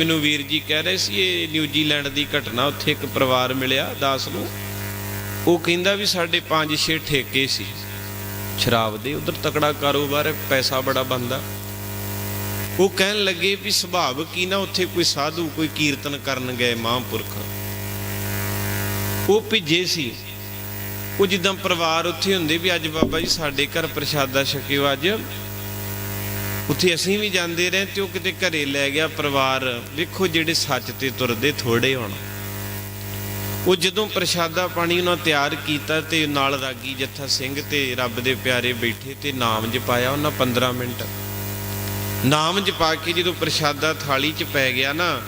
ਮੈਨੂੰ ਵੀਰ ਜੀ ਕਹਿ ਰਹੇ ਸੀ, ਇਹ ਨਿਊਜ਼ੀਲੈਂਡ ਦੀ ਘਟਨਾ, ਉੱਥੇ ਇੱਕ ਪਰਿਵਾਰ ਮਿਲਿਆ ਦਾਸ ਨੂੰ। ਉਹ ਕਹਿੰਦਾ ਵੀ ਸਾਡੇ 5-6 ਠੇਕੇ ਸੀ। ਸ਼ਰਾਬ ਦੇ ਉਧਰ ਤਕੜਾ ਕਾਰੋਬਾਰ ਹੈ, ਪੈਸਾ ਬੜਾ ਬੰਦਾ ਉਹ ਕਹਿਣ ਲੱਗੇ ਵੀ ਸੁਭਾਵ ਕੀ ਨਾ, ਉੱਥੇ ਕੋਈ ਸਾਧੂ, ਕੋਈ ਕੀਰਤਨ ਕਰਨ ਗਏ ਮਹਾਂਪੁਰਖ। ਉਹ ਭਿੱਜੇ ਸੀ। ਉਹ ਜਿੱਦਾਂ ਪਰਿਵਾਰ ਉੱਥੇ ਹੁੰਦੇ ਵੀ ਅੱਜ ਬਾਬਾ ਜੀ ਸਾਡੇ ਘਰ ਪ੍ਰਸ਼ਾਦਾ ਛਕਿਓ ਅੱਜ। ਉੱਥੇ ਅਸੀਂ ਵੀ ਜਾਂਦੇ ਰਹੇ ਤੇ ਉਹ ਕਿਤੇ ਘਰੇ ਲੈ ਗਿਆ ਪਰਿਵਾਰ। ਵੇਖੋ ਜਿਹੜੇ ਸੱਚ ਤੇ ਤੁਰਦੇ ਥੋੜੇ ਹੋਣ। ਉਹ ਜਦੋਂ ਪ੍ਰਸ਼ਾਦਾ ਪਾਣੀ ਉਹਨਾਂ ਤਿਆਰ ਕੀਤਾ ਤੇ ਨਾਲ ਰਾਗੀ ਜੱਥਾ ਸਿੰਘ ਤੇ ਰੱਬ ਦੇ ਪਿਆਰੇ ਬੈਠੇ ਤੇ ਨਾਮ ਜਪਾਇਆ ਉਹਨਾਂ 15 ਮਿੰਟ। ਨਾਮ ਜਪਾ ਕੇ ਜਦੋਂ ਪ੍ਰਸ਼ਾਦਾ ਥਾਲੀ 'ਚ ਪੈ ਗਿਆ ਨਾ,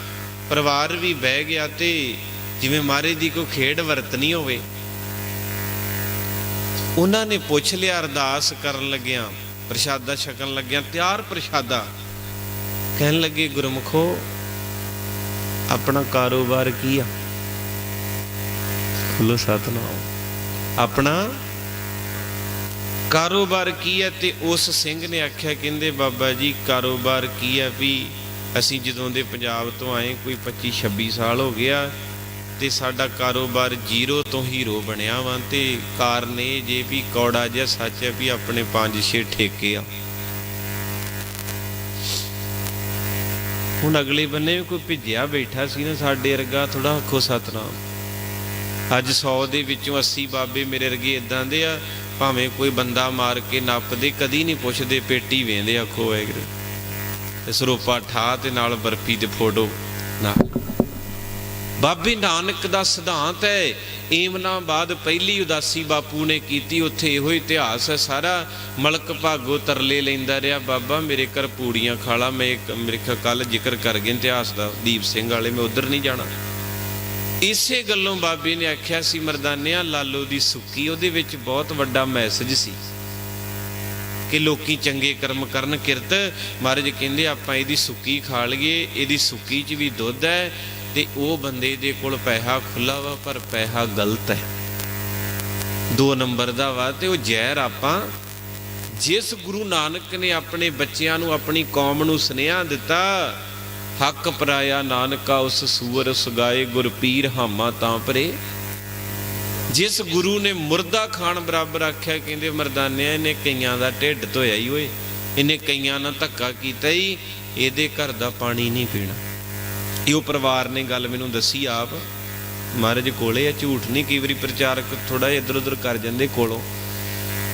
ਪਰਿਵਾਰ ਵੀ ਬਹਿ ਗਿਆ ਤੇ ਜਿਵੇਂ ਮਾਰੇ ਦੀ ਕੋਈ ਖੇਡ ਵਰਤਨੀ ਹੋਵੇ। ਉਹਨਾਂ ਨੇ ਪੁੱਛ ਲਿਆ ਅਰਦਾਸ ਕਰਨ ਲੱਗਿਆਂ ਪ੍ਰਸ਼ਾਦਾ ਛਕਣ ਲੱਗਿਆਂ ਤਿਆਰ ਪ੍ਰਸ਼ਾਦਾ। ਕਹਿਣ ਲੱਗੇ ਗੁਰਮਖੋ ਆਪਣਾ ਕਾਰੋਬਾਰ ਕੀ ਆ? ਖੁੱਲੋ ਸਤਨਾਮ। ਆਪਣਾ ਕਾਰੋਬਾਰ ਕੀ ਹੈ ਤੇ ਉਸ ਸਿੰਘ ਨੇ ਆਖਿਆ ਕਹਿੰਦੇ ਬਾਬਾ ਜੀ ਕਾਰੋਬਾਰ ਕੀ ਹੈ ਵੀ ਅਸੀਂ ਜਦੋਂ ਦੇ ਪੰਜਾਬ ਤੋਂ ਆਏ ਕੋਈ 25 26 ਸਾਲ ਹੋ ਗਿਆ ਤੇ ਸਾਡਾ ਕਾਰੋਬਾਰ ਜ਼ੀਰੋ ਤੋਂ ਹੀਰੋ ਬਣਿਆ ਵਾਂ ਤੇ ਕਾਰਨ ਇਹ ਜੇ ਵੀ ਕੌੜਾ ਜਿਹਾ ਸੱਚ ਹੈ ਵੀ ਆਪਣੇ 5-6 ਠੇਕੇ ਆ। ਹੁਣ ਅਗਲੇ ਬੰਨੇ ਵੀ ਕੋਈ ਭਿੱਜਿਆ ਬੈਠਾ ਸੀ ਨਾ ਸਾਡੇ ਵਰਗਾ ਥੋੜਾ ਅੱਖੋ ਸਤਨਾਮ। ਅੱਜ 100 ਦੇ ਵਿੱਚੋਂ 80 ਬਾਬੇ ਮੇਰੇ ਵਰਗੇ ਇਦਾਂ ਦੇ ਆ, ਭਾਵੇਂ ਕੋਈ ਬੰਦਾ ਮਾਰ ਕੇ ਨੱਪਦੇ, ਕਦੀ ਨਹੀਂ ਪੁੱਛਦੇ ਪੇਟੀ ਵੇਂਦੇ, ਆਖੋ ਵੈਗਰ ਤੇ ਸਰੋਪਾ ਠਾ ਤੇ ਨਾਲ ਬਰਫੀ ਤੇ ਫੋਟੋ ਨਾ। ਬਾਬੇ ਨਾਨਕ ਦਾ ਸਿਧਾਂਤ ਹੈ, ਏਮਨਾ ਬਾਅਦ ਪਹਿਲੀ ਉਦਾਸੀ ਬਾਪੂ ਨੇ ਕੀਤੀ, ਉੱਥੇ ਇਹੋ ਇਤਿਹਾਸ ਹੈ, ਸਾਰਾ ਮਲਕ ਭਾਗੋ ਤਰਲੇ ਲੈਂਦਾ ਰਿਹਾ, ਬਾਬਾ ਮੇਰੇ ਘਰ ਪੂੜੀਆਂ ਖਾਲਾ ਮੈਂ ਮੇਰੇ ਕੱਲ ਜ਼ਿਕਰ ਕਰ ਗਏ ਇਤਿਹਾਸ ਦਾ, ਦੀਪ ਸਿੰਘ ਵਾਲੇ, ਮੈਂ ਉਧਰ ਨਹੀਂ ਜਾਣਾ। ਇਸੇ ਗੱਲੋਂ ਬਾਬੇ ਨੇ ਆਖਿਆ ਸੀ, ਮਰਦਾਨਿਆਂ, ਲਾਲੋ ਦੀ ਸੁੱਕੀ, ਉਹਦੇ ਵਿੱਚ ਬਹੁਤ ਵੱਡਾ ਮੈਸੇਜ ਸੀ ਕਿ ਲੋਕੀ ਚੰਗੇ ਕਰਮ ਕਰਨ, ਕਿਰਤ, ਮਹਾਰਾਜ ਕਹਿੰਦੇ ਆਪਾਂ ਇਹਦੀ ਸੁੱਕੀ ਖਾ ਲਈਏ, ਇਹਦੀ ਸੁੱਕੀ 'ਚ ਵੀ ਦੁੱਧ ਹੈ ਤੇ ਉਹ ਬੰਦੇ ਦੇ ਕੋਲ ਪੈਸਾ ਖੁੱਲਾ ਵਾ, ਪਰ ਪੈਸਾ ਗਲਤ ਹੈ। ਦੋ ਨੰਬਰ ਦਾ ਵਾ ਤੇ ਉਹ ਜ਼ਹਿਰ ਆਪਾਂ, ਜਿਸ ਗੁਰੂ ਨਾਨਕ ਨੇ ਆਪਣੇ ਬੱਚਿਆਂ ਨੂੰ ਆਪਣੀ ਕੌਮ ਨੂੰ ਸੁਨੇਹਾ ਦਿੱਤਾ, ਹੱਕ ਪਰਾਇਆ ਨਾਨਕਾ ਉਸ ਸੂਰ ਸੁਗਾਏ ਗੁਰ ਪੀਰ ਹਾਮਾ ਤਾਂ ਪਰੇ। ਜਿਸ ਗੁਰੂ ਨੇ ਮੁਰਦਾ ਖਾਣ ਬਰਾਬਰ ਆਖਿਆ, ਕਹਿੰਦੇ ਮਰਦਾਨਿਆਂ, ਇਹਨੇ ਕਈਆਂ ਦਾ ਢਿੱਡ ਧੋਇਆ ਹੀ ਓਏ, ਇਹਨੇ ਕਈਆਂ ਨਾਲ ਧੱਕਾ ਕੀਤਾ ਹੀ ਇਹਦੇ ਘਰ ਦਾ ਪਾਣੀ ਨਹੀਂ ਪੀਣਾ। ਇਹ ਉਹ ਪਰਿਵਾਰ ਨੇ ਗੱਲ ਮੈਨੂੰ ਦੱਸੀ ਆਪ। ਮਹਾਰਾਜ ਕੋਲੇ ਆ, ਝੂਠ ਨਹੀਂ, ਕਈ ਵਾਰੀ ਪ੍ਰਚਾਰਕ ਥੋੜਾ ਇੱਧਰ ਉੱਧਰ ਕਰ ਜਾਂਦੇ ਕੋਲੋਂ।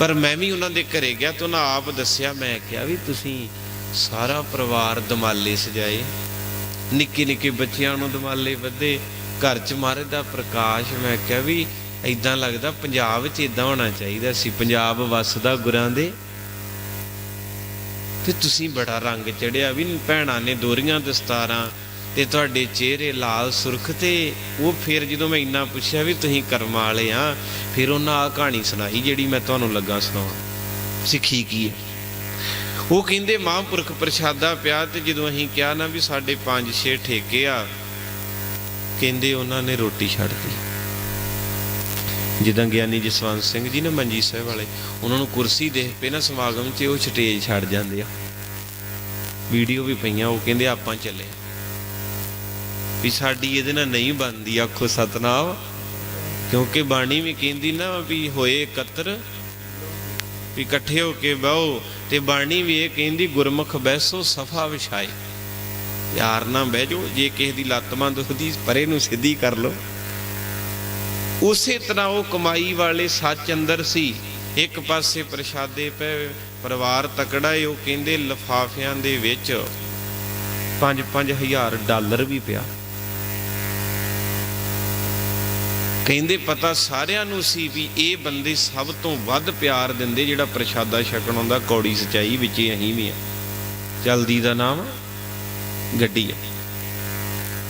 ਪਰ ਮੈਂ ਵੀ ਉਹਨਾਂ ਦੇ ਘਰੇ ਗਿਆ ਤੇ ਉਹਨਾਂ ਆਪ ਦੱਸਿਆ, ਮੈਂ ਕਿਹਾ ਵੀ ਤੁਸੀਂ ਸਾਰਾ ਪਰਿਵਾਰ ਦਮਾਲੇ ਸਜਾਏ। ਨਿੱਕੇ ਨਿੱਕੇ ਬੱਚਿਆਂ ਨੂੰ ਦਮਾਲੇ ਬੱਧੇ ਘਰ 'ਚ ਮਹਾਰਾਜ ਦਾ ਪ੍ਰਕਾਸ਼, ਮੈਂ ਕਿਹਾ ਵੀ ਇਦਾਂ ਲੱਗਦਾ ਪੰਜਾਬ 'ਚ ਇਦਾਂ ਹੋਣਾ ਚਾਹੀਦਾ ਸੀ, ਪੰਜਾਬ ਵਸਦਾ ਗੁਰਾਂ ਦੇ। ਤੇ ਤੁਸੀਂ ਬੜਾ ਰੰਗ ਚੜਿਆ ਵੀ ਭੈਣਾਂ ਨੇ ਦੋਰੀਆਂ ਦਸਤਾਰਾਂ ਤੇ ਤੁਹਾਡੇ ਚਿਹਰੇ ਲਾਲ ਸੁਰਖ ਤੇ ਉਹ ਫਿਰ ਜਦੋਂ ਮੈਂ ਇੰਨਾ ਪੁੱਛਿਆ ਵੀ ਤੁਸੀਂ ਕਰਮਾਂ ਵਾਲੇ ਆ, ਫਿਰ ਉਹਨਾਂ ਆ ਕਹਾਣੀ ਸੁਣਾਈ ਜਿਹੜੀ ਮੈਂ ਤੁਹਾਨੂੰ ਲੱਗਾ ਸੁਣਾਉਣ। ਸਿੱਖੀ ਕੀ ਹੈ? ਉਹ ਕਹਿੰਦੇ, ਮਹਾਂਪੁਰਖ ਪ੍ਰਸ਼ਾਦਾ ਪਿਆ ਤੇ ਜਦੋਂ ਅਸੀਂ ਕਿਹਾ ਨਾ ਵੀ ਸਾਡੇ 5-6 ਠੇਕੇ ਆ, ਕਹਿੰਦੇ ਉਹਨਾਂ ਨੇ ਰੋਟੀ ਛੱਡਤੀ ਜਿੱਦਾਂ ਗਿਆਨੀ ਜਸਵੰਤ ਸਿੰਘ ਜੀ ਨੇ ਮੰਜੀ ਸਾਹਿਬ ਵਾਲੇ, ਉਹਨਾਂ ਨੂੰ ਕੁਰਸੀ ਦੇ ਪਏ ਨਾ ਸਮਾਗਮ 'ਚ ਉਹ ਸਟੇਜ ਛੱਡ ਜਾਂਦੇ ਆ। ਵੀਡੀਓ ਵੀ ਪਈਆਂ, ਉਹ ਕਹਿੰਦੇ ਆਪਾਂ ਚੱਲੇ ਵੀ ਸਾਡੀ ਇਹਦੇ ਨਾਲ ਨਹੀਂ ਬਣਦੀ ਆਖੋ ਸਤਨਾਮ। ਕਿਉਂਕਿ ਬਾਣੀ ਵੀ ਕਹਿੰਦੀ ਨਾ ਵੀ ਹੋਏ ਇਕੱਤਰ, ਵੀ ਇਕੱਠੇ ਹੋ ਕੇ ਬਹੋ ਤੇ ਬਾਣੀ ਵੀ ਇਹ ਕਹਿੰਦੀ, ਗੁਰਮੁਖ ਬੈਸੋ ਸਫਾ ਵਿਛਾਏ। ਯਾਰ ਨਾ ਬਹਿ ਜਾਓ, ਜੇ ਕਿਸੇ ਦੀ ਲੱਤ ਮਾਂ ਦੁਖਦੀ, ਪਰੇ ਨੂੰ ਸਿੱਧੀ ਕਰ ਲਓ। ਉਸੇ ਤਰ੍ਹਾਂ ਉਹ ਕਮਾਈ ਵਾਲੇ ਸੱਚ ਅੰਦਰ ਸੀ। ਇੱਕ ਪਾਸੇ ਪ੍ਰਸ਼ਾਦੇ ਪਏ, ਪਰਿਵਾਰ ਤਕੜਾ ਏ, ਉਹ ਕਹਿੰਦੇ, ਲਫਾਫਿਆਂ ਦੇ ਵਿੱਚ 5-5000 ਡਾਲਰ ਵੀ ਪਿਆ। ਕਹਿੰਦੇ ਪਤਾ ਸਾਰਿਆਂ ਨੂੰ ਸੀ ਵੀ ਇਹ ਬੰਦੇ ਸਭ ਤੋਂ ਵੱਧ ਪਿਆਰ ਦਿੰਦੇ ਜਿਹੜਾ ਪ੍ਰਸ਼ਾਦਾ ਛਕਣ ਆਉਂਦਾ, ਕੌੜੀ ਸਚਾਈ ਵਿੱਚ ਹੀ ਵੀ ਆ। ਜਲਦੀ ਦਾ ਨਾਮ ਗੱਡੀ ਆ।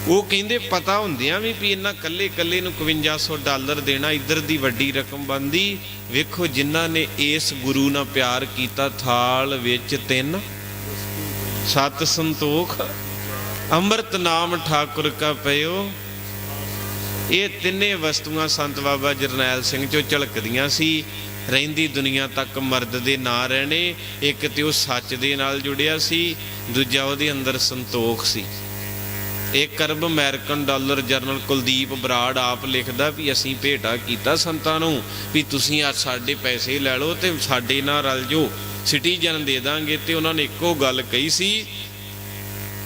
ਉਹ ਕਹਿੰਦੇ ਪਤਾ ਹੁੰਦਿਆਂ ਵੀ ਵੀ ਇਹਨਾਂ ਕੱਲੇ ਕੱਲੇ ਨੂੰ 5100 ਡਾਲਰ ਦੇਣਾ, ਇੱਧਰ ਦੀ ਵੱਡੀ ਰਕਮ ਬੰਦੀ ਵੇਖੋ ਜਿਨ੍ਹਾਂ ਨੇ ਇਸ ਗੁਰੂ ਨਾਲ ਪਿਆਰ ਕੀਤਾ, ਥਾਲ ਵਿੱਚ ਤਿੰਨ। ਸਤ ਸੰਤੋਖ। ਅੰਮ੍ਰਿਤ ਨਾਮ ਠਾਕੁਰ ਕਾ ਪਇਓ। ਇਹ ਤਿੰਨੇ ਵਸਤੂਆਂ ਸੰਤ ਬਾਬਾ ਜਰਨੈਲ ਸਿੰਘ ਚੋਂ ਝਲਕਦੀਆਂ ਸੀ। ਰਹਿੰਦੀ ਦੁਨੀਆ ਤੱਕ ਮਰਦ ਦੇ ਨਾਂ ਰਹਿਣੇ, ਇੱਕ ਤੇ ਉਹ ਸੱਚ ਦੇ ਨਾਲ ਜੁੜਿਆ ਸੀ, ਦੂਜਾ ਉਹਦੇ ਅੰਦਰ ਸੰਤੋਖ ਸੀ। ਇੱਕ ਅਰਬ American dollar general Kuldeep Brar ਆਪ ਲਿਖਦਾ ਵੀ ਅਸੀਂ ਭੇਟਾ ਕੀਤਾ ਸੰਤਾਂ ਨੂੰ, ਵੀ ਤੁਸੀਂ ਆ ਸਾਡੇ ਪੈਸੇ ਲੈ ਲਓ ਤੇ ਸਾਡੇ ਨਾਲ ਰਲ ਜਾਓ, ਸਿਟੀਜ਼ਨ ਦੇ ਦਾਂਗੇ ਤੇ ਉਹਨਾਂ ਨੇ ਇੱਕੋ ਗੱਲ ਕਹੀ ਸੀ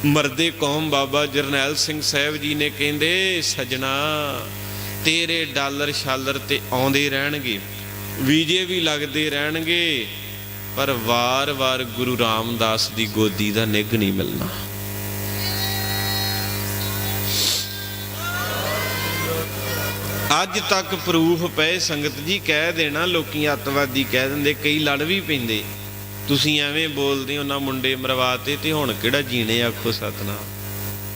ਮਰਦੇ ਕੌਮ ਬਾਬਾ ਜਰਨੈਲ ਸਿੰਘ ਸਾਹਿਬ ਜੀ ਨੇ ਕਹਿੰਦੇ, ਸਜਣਾ, ਤੇਰੇ ਡਾਲਰ ਸ਼ਾਲਰ ਤੇ ਆਉਂਦੇ ਰਹਿਣਗੇ, ਵੀਜੇ ਵੀ ਲੱਗਦੇ ਰਹਿਣਗੇ, ਪਰ ਵਾਰ-ਵਾਰ ਗੁਰੂ ਰਾਮਦਾਸ ਦੀ ਗੋਦੀ ਦਾ ਨਿੱਘ ਨਹੀਂ ਮਿਲਣਾ। ਅੱਜ ਤੱਕ ਪ੍ਰੂਫ ਪਏ ਸੰਗਤ ਜੀ, ਕਹਿ ਦੇਣਾ, ਲੋਕੀ ਅੱਤਵਾਦੀ ਕਹਿ ਦਿੰਦੇ, ਕਈ ਲੜ ਵੀ ਪੈਂਦੇ। ਤੁਸੀਂ ਐਵੇਂ ਬੋਲਦੇ ਹੋ, ਨਾ ਮੁੰਡੇ ਮਰਵਾਤੇ ਤੇ ਹੁਣ ਕਿਹੜਾ ਜੀਣੇ ਆਖੋ ਸਤਨਾਮ?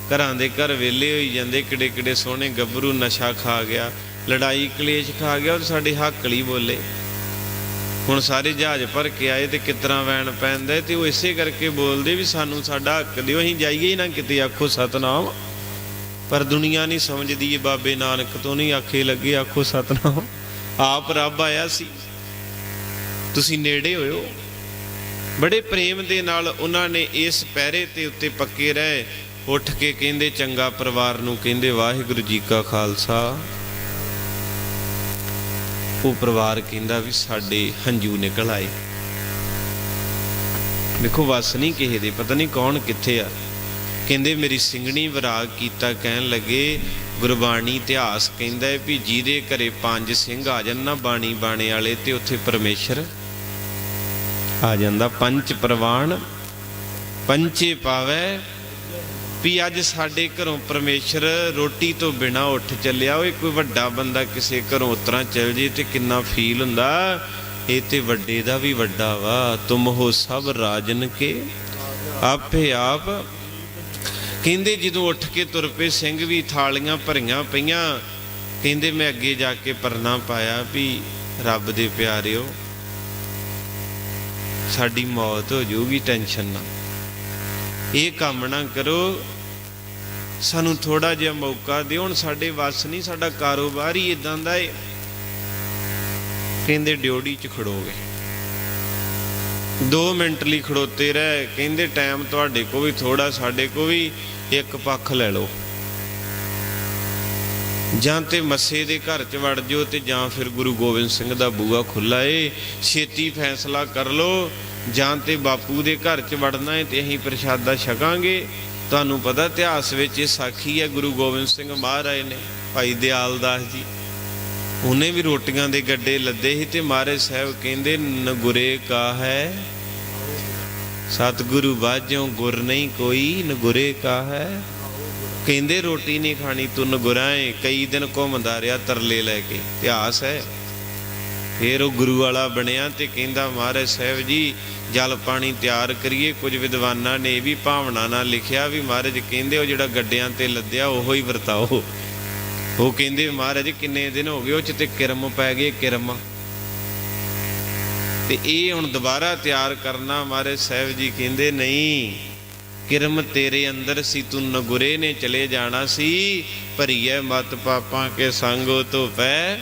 ਘਰਾਂ ਦੇ ਘਰ ਵਿਹਲੇ ਹੋਈ ਜਾਂਦੇ ਕਿਡੇ ਕਿਡੇ ਸੋਹਣੇ ਗੱਭਰੂ ਨਸ਼ਾ ਖਾ ਗਿਆ, ਲੜਾਈ ਕਲੇਸ਼ ਖਾ ਗਿਆ, ਉਹ ਸਾਡੇ ਹੱਕ ਲਈ ਬੋਲੇ। ਹੁਣ ਸਾਰੇ ਜਹਾਜ਼ ਭਰ ਕੇ ਆਏ ਤੇ ਕਿਤਰਾ ਵੈਣ ਪੈਂਦਾ ਤੇ ਉਹ ਇਸੇ ਕਰਕੇ ਬੋਲਦੇ ਵੀ ਸਾਨੂੰ ਸਾਡਾ ਹੱਕ ਦਿਓ, ਅਸੀਂ ਜਾਈਏ ਹੀ ਨਾ ਕਿਤੇ, ਆਖੋ ਸਤਨਾਮ। ਪਰ ਦੁਨੀਆ ਨਹੀਂ ਸਮਝਦੀ ਇਹ ਬਾਬੇ ਨਾਨਕ ਤੋਂ, ਨਹੀਂ ਆਖੇ ਲੱਗੇ, ਆਖੋ ਸਤਨਾਮ। ਆਪ ਰੱਬ ਆਇਆ ਸੀ। ਤੁਸੀਂ ਨੇੜੇ ਹੋਇਓ। ਬੜੇ ਪ੍ਰੇਮ ਦੇ ਨਾਲ ਉਹਨਾਂ ਨੇ ਇਸ ਪਹਿਰੇ ਤੇ ਉੱਤੇ ਪੱਕੇ ਰਹੇ। ਉੱਠ ਕੇ ਕਹਿੰਦੇ, ਚੰਗਾ ਪਰਿਵਾਰ ਨੂੰ ਕਹਿੰਦੇ, ਵਾਹਿਗੁਰੂ ਜੀ ਕਾ ਖਾਲਸਾ। ਉਹ ਪਰਿਵਾਰ ਕਹਿੰਦਾ ਵੀ ਸਾਡੇ ਹੰਝੂ ਨਿਕਲ ਆਏ। ਦੇਖੋ, ਵਸ ਨਹੀਂ ਕਿਸੇ ਦੇ, ਪਤਾ ਨਹੀਂ ਕੌਣ ਕਿੱਥੇ ਆ। ਕਹਿੰਦੇ, ਮੇਰੀ ਸਿੰਘਣੀ ਵਿਰਾਗ ਕੀਤਾ ਕਹਿਣ ਲੱਗੇ, ਗੁਰਬਾਣੀ ਇਤਿਹਾਸ ਕਹਿੰਦਾ ਵੀ ਜਿਹਦੇ ਘਰੇ ਪੰਜ ਸਿੰਘ ਆ ਜਾਣ ਨਾ ਬਾਣੀ ਬਾਣੇ ਵਾਲੇ ਤੇ ਉੱਥੇ ਪਰਮੇਸ਼ਰ ਆ ਜਾਂਦਾ ਪੰਚ ਪ੍ਰਵਾਨ ਪੰਚੇ ਪਾਵੇ, ਵੀ ਅੱਜ ਸਾਡੇ ਘਰੋਂ ਪਰਮੇਸ਼ਰ ਰੋਟੀ ਤੋਂ ਬਿਨਾ ਉੱਠ ਚੱਲਿਆ। ਓਏ, ਕੋਈ ਵੱਡਾ ਬੰਦਾ ਕਿਸੇ ਘਰੋਂ ਉਤਰਾ ਚੱਲ ਜੇ ਤੇ ਕਿੰਨਾ ਫੀਲ ਹੁੰਦਾ। ਇਹ ਤੇ ਵੱਡੇ ਦਾ ਵੀ ਵੱਡਾ ਵਾ। ਤੁਮ ਹੋ ਸਭ ਰਾਜਨ ਕੇ। ਆਪੇ ਆਪ ਕਹਿੰਦੇ, ਜਦੋਂ ਉੱਠ ਕੇ ਤੁਰ ਪਏ, ਸਿੰਘ ਵੀ ਥਾਲੀਆਂ ਭਰੀਆਂ ਪਈਆਂ। ਕਹਿੰਦੇ, ਮੈਂ ਅੱਗੇ ਜਾ ਕੇ ਪਰਨਾ ਪਾਇਆ ਵੀ ਰੱਬ ਦੇ ਪਿਆਰਿਓ ਸਾਡੀ ਮੌਤ ਹੋ ਜਾਊਗੀ, ਟੈਨਸ਼ਨ ਨਾ। ਇਹ ਕੰਮ ਨਾ ਕਰੋ। ਸਾਨੂੰ ਥੋੜਾ ਜਿਹਾ ਮੌਕਾ ਦਿਓ। ਹੁਣ ਸਾਡੇ ਵੱਸ ਨਹੀਂ, ਸਾਡਾ ਕਾਰੋਬਾਰ ਹੀ ਇਦਾਂ ਦਾ ਏ। ਕਹਿੰਦੇ ਡਿਊਟੀ ਚ ਖੜੋਗੇ। 2 ਮਿੰਟ ਲਈ ਖੜੋਤੇ ਰਹਿ। ਕਹਿੰਦੇ ਟਾਈਮ ਤੁਹਾਡੇ ਕੋ ਵੀ ਥੋੜਾ ਸਾਡੇ ਕੋ ਵੀ ਇੱਕ ਪੱਖ ਲੈ ਲਓ। ਜਾਂ ਤੇ ਮੱਸੇ ਦੇ ਘਰ ਚ ਵੜ ਜਿਓ ਤੇ ਜਾਂ ਫਿਰ ਗੁਰੂ ਗੋਬਿੰਦ ਸਿੰਘ ਦਾ ਬੂਆ ਖੁੱਲਾ ਏ, ਛੇਤੀ ਫੈਸਲਾ ਕਰ ਲਓ। ਜਾਂ ਤੇ ਬਾਪੂ ਦੇ ਘਰ ਚ ਵੜਨਾ ਏ ਤੇ ਅਸੀਂ ਪ੍ਰਸ਼ਾਦਾ ਛਕਾਂਗੇ। ਤੁਹਾਨੂੰ ਪਤਾ ਇਤਿਹਾਸ ਵਿੱਚ ਇਹ ਸਾਖੀ ਹੈ, ਗੁਰੂ ਗੋਬਿੰਦ ਸਿੰਘ ਮਹਾਰਾਜ ਨੇ, ਭਾਈ ਦਿਆਲ ਦਾਸ ਜੀ। ਉਹਨੇ ਵੀ ਰੋਟੀਆਂ ਦੇ ਗੱਡੇ ਲੱਦੇ ਸੀ ਤੇ ਮਹਾਰਾਜ ਸਾਹਿਬ ਕਹਿੰਦੇ ਨਗੁਰੇ ਕਾ ਹੈ ਸਤਿਗੁਰੂ ਬਾਝੋਂ ਗੁਰ ਨਹੀਂ ਕੋਈ ਨਗੁਰੇ ਕਾ ਹੈ ਕਹਿੰਦੇ ਰੋਟੀ ਨਹੀਂ ਖਾਣੀ ਤੂੰ ਨਗੁਰਾਏ ਕਈ ਦਿਨ ਘੁੰਮਦਾ ਰਿਹਾ ਤਰਲੇ ਲੈ ਕੇ। ਇਤਿਹਾਸ ਹੈ। ਫਿਰ ਉਹ ਗੁਰੂ ਵਾਲਾ ਬਣਿਆ ਤੇ ਕਹਿੰਦਾ, ਮਹਾਰਾਜ ਸਾਹਿਬ ਜੀ, ਜਲ ਪਾਣੀ ਤਿਆਰ ਕਰੀਏ, ਕੁਝ ਵਿਦਵਾਨਾਂ ਨੇ ਇਹ ਵੀ ਭਾਵਨਾ ਨਾਲ ਲਿਖਿਆ ਵੀ ਮਹਾਰਾਜ ਕਹਿੰਦੇ ਉਹ ਜਿਹੜਾ ਗੱਡਿਆਂ ਤੇ ਲੱਦਿਆ, ਉਹੋ ਹੀ ਵਰਤਾਓ। ਉਹ ਕਹਿੰਦੇ, ਮਹਾਰਾਜ, ਕਿੰਨੇ ਦਿਨ ਹੋ ਗਏ, ਉਹ ਚ ਤੇ ਕਿਰਮ ਪੈ ਗਏ, ਕਿਰਮ। ਤੇ ਇਹ ਹੁਣ ਦੁਬਾਰਾ ਤਿਆਰ ਕਰਨਾ, ਮਹਾਰਾਜ ਸਾਹਿਬ ਜੀ ਕਹਿੰਦੇ, ਨਹੀਂ ਕਿਰਮ ਤੇਰੇ ਅੰਦਰ ਸੀ, ਤੂੰ ਨਗੁਰੇ ਨੇ ਚਲੇ ਜਾਣਾ ਸੀ। ਭਰੀਏ ਮਤ ਪਾਪਾਂ ਕੇ ਸੰਗੋ ਤੋਂ ਪੈ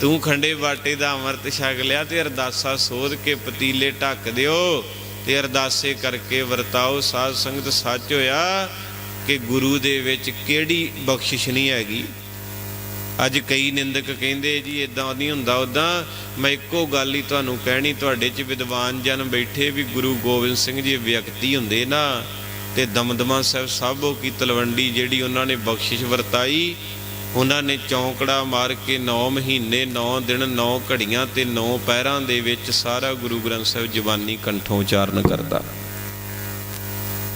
ਤੂੰ ਖੰਡੇ ਬਾਟੇ ਦਾ ਅੰਮ੍ਰਿਤ ਛਕ ਲਿਆ ਤੇ ਅਰਦਾਸਾ ਸੋਧ ਕੇ ਪਤੀਲੇ ਢੱਕ ਦਿਓ ਤੇ ਅਰਦਾਸੇ ਕਰਕੇ ਵਰਤਾਓ ਸਾਧ ਸੰਗਤ ਸੱਚ ਹੋਇਆ ਕਿ ਗੁਰੂ ਦੇ ਵਿੱਚ ਕਿਹੜੀ ਬਖਸ਼ਿਸ਼ ਨਹੀਂ ਹੈਗੀ। ਅੱਜ ਕਈ ਨਿੰਦਕ ਕਹਿੰਦੇ ਜੀ ਇਦਾਂ ਨਹੀਂ ਹੁੰਦਾ। ਉਦਾਂ ਮੈਂ ਇੱਕੋ ਗੱਲ ਹੀ ਤੁਹਾਨੂੰ ਕਹਿਣੀ, ਤੁਹਾਡੇ 'ਚ ਵਿਦਵਾਨ ਜਨ ਬੈਠੇ ਵੀ ਗੁਰੂ ਗੋਬਿੰਦ ਸਿੰਘ ਜੀ ਵਿਅਕਤੀ ਹੁੰਦੇ ਨਾ, ਤੇ ਦਮਦਮਾ ਸਾਹਿਬ ਸਾਬੋ ਕੀ ਤਲਵੰਡੀ ਜਿਹੜੀ ਉਹਨਾਂ ਨੇ ਬਖਸ਼ਿਸ਼ ਵਰਤਾਈ, ਉਹਨਾਂ ਨੇ ਚੌਂਕੜਾ ਮਾਰ ਕੇ 9 ਮਹੀਨੇ 9 ਦਿਨ 9 ਘੜੀਆਂ ਤੇ 9 ਪਹਿਰਾਂ ਦੇ ਵਿੱਚ ਸਾਰਾ ਗੁਰੂ ਗ੍ਰੰਥ ਸਾਹਿਬ ਜ਼ਬਾਨੀ ਕੰਠੋਂ ਉਚਾਰਨ ਕਰਦਾ।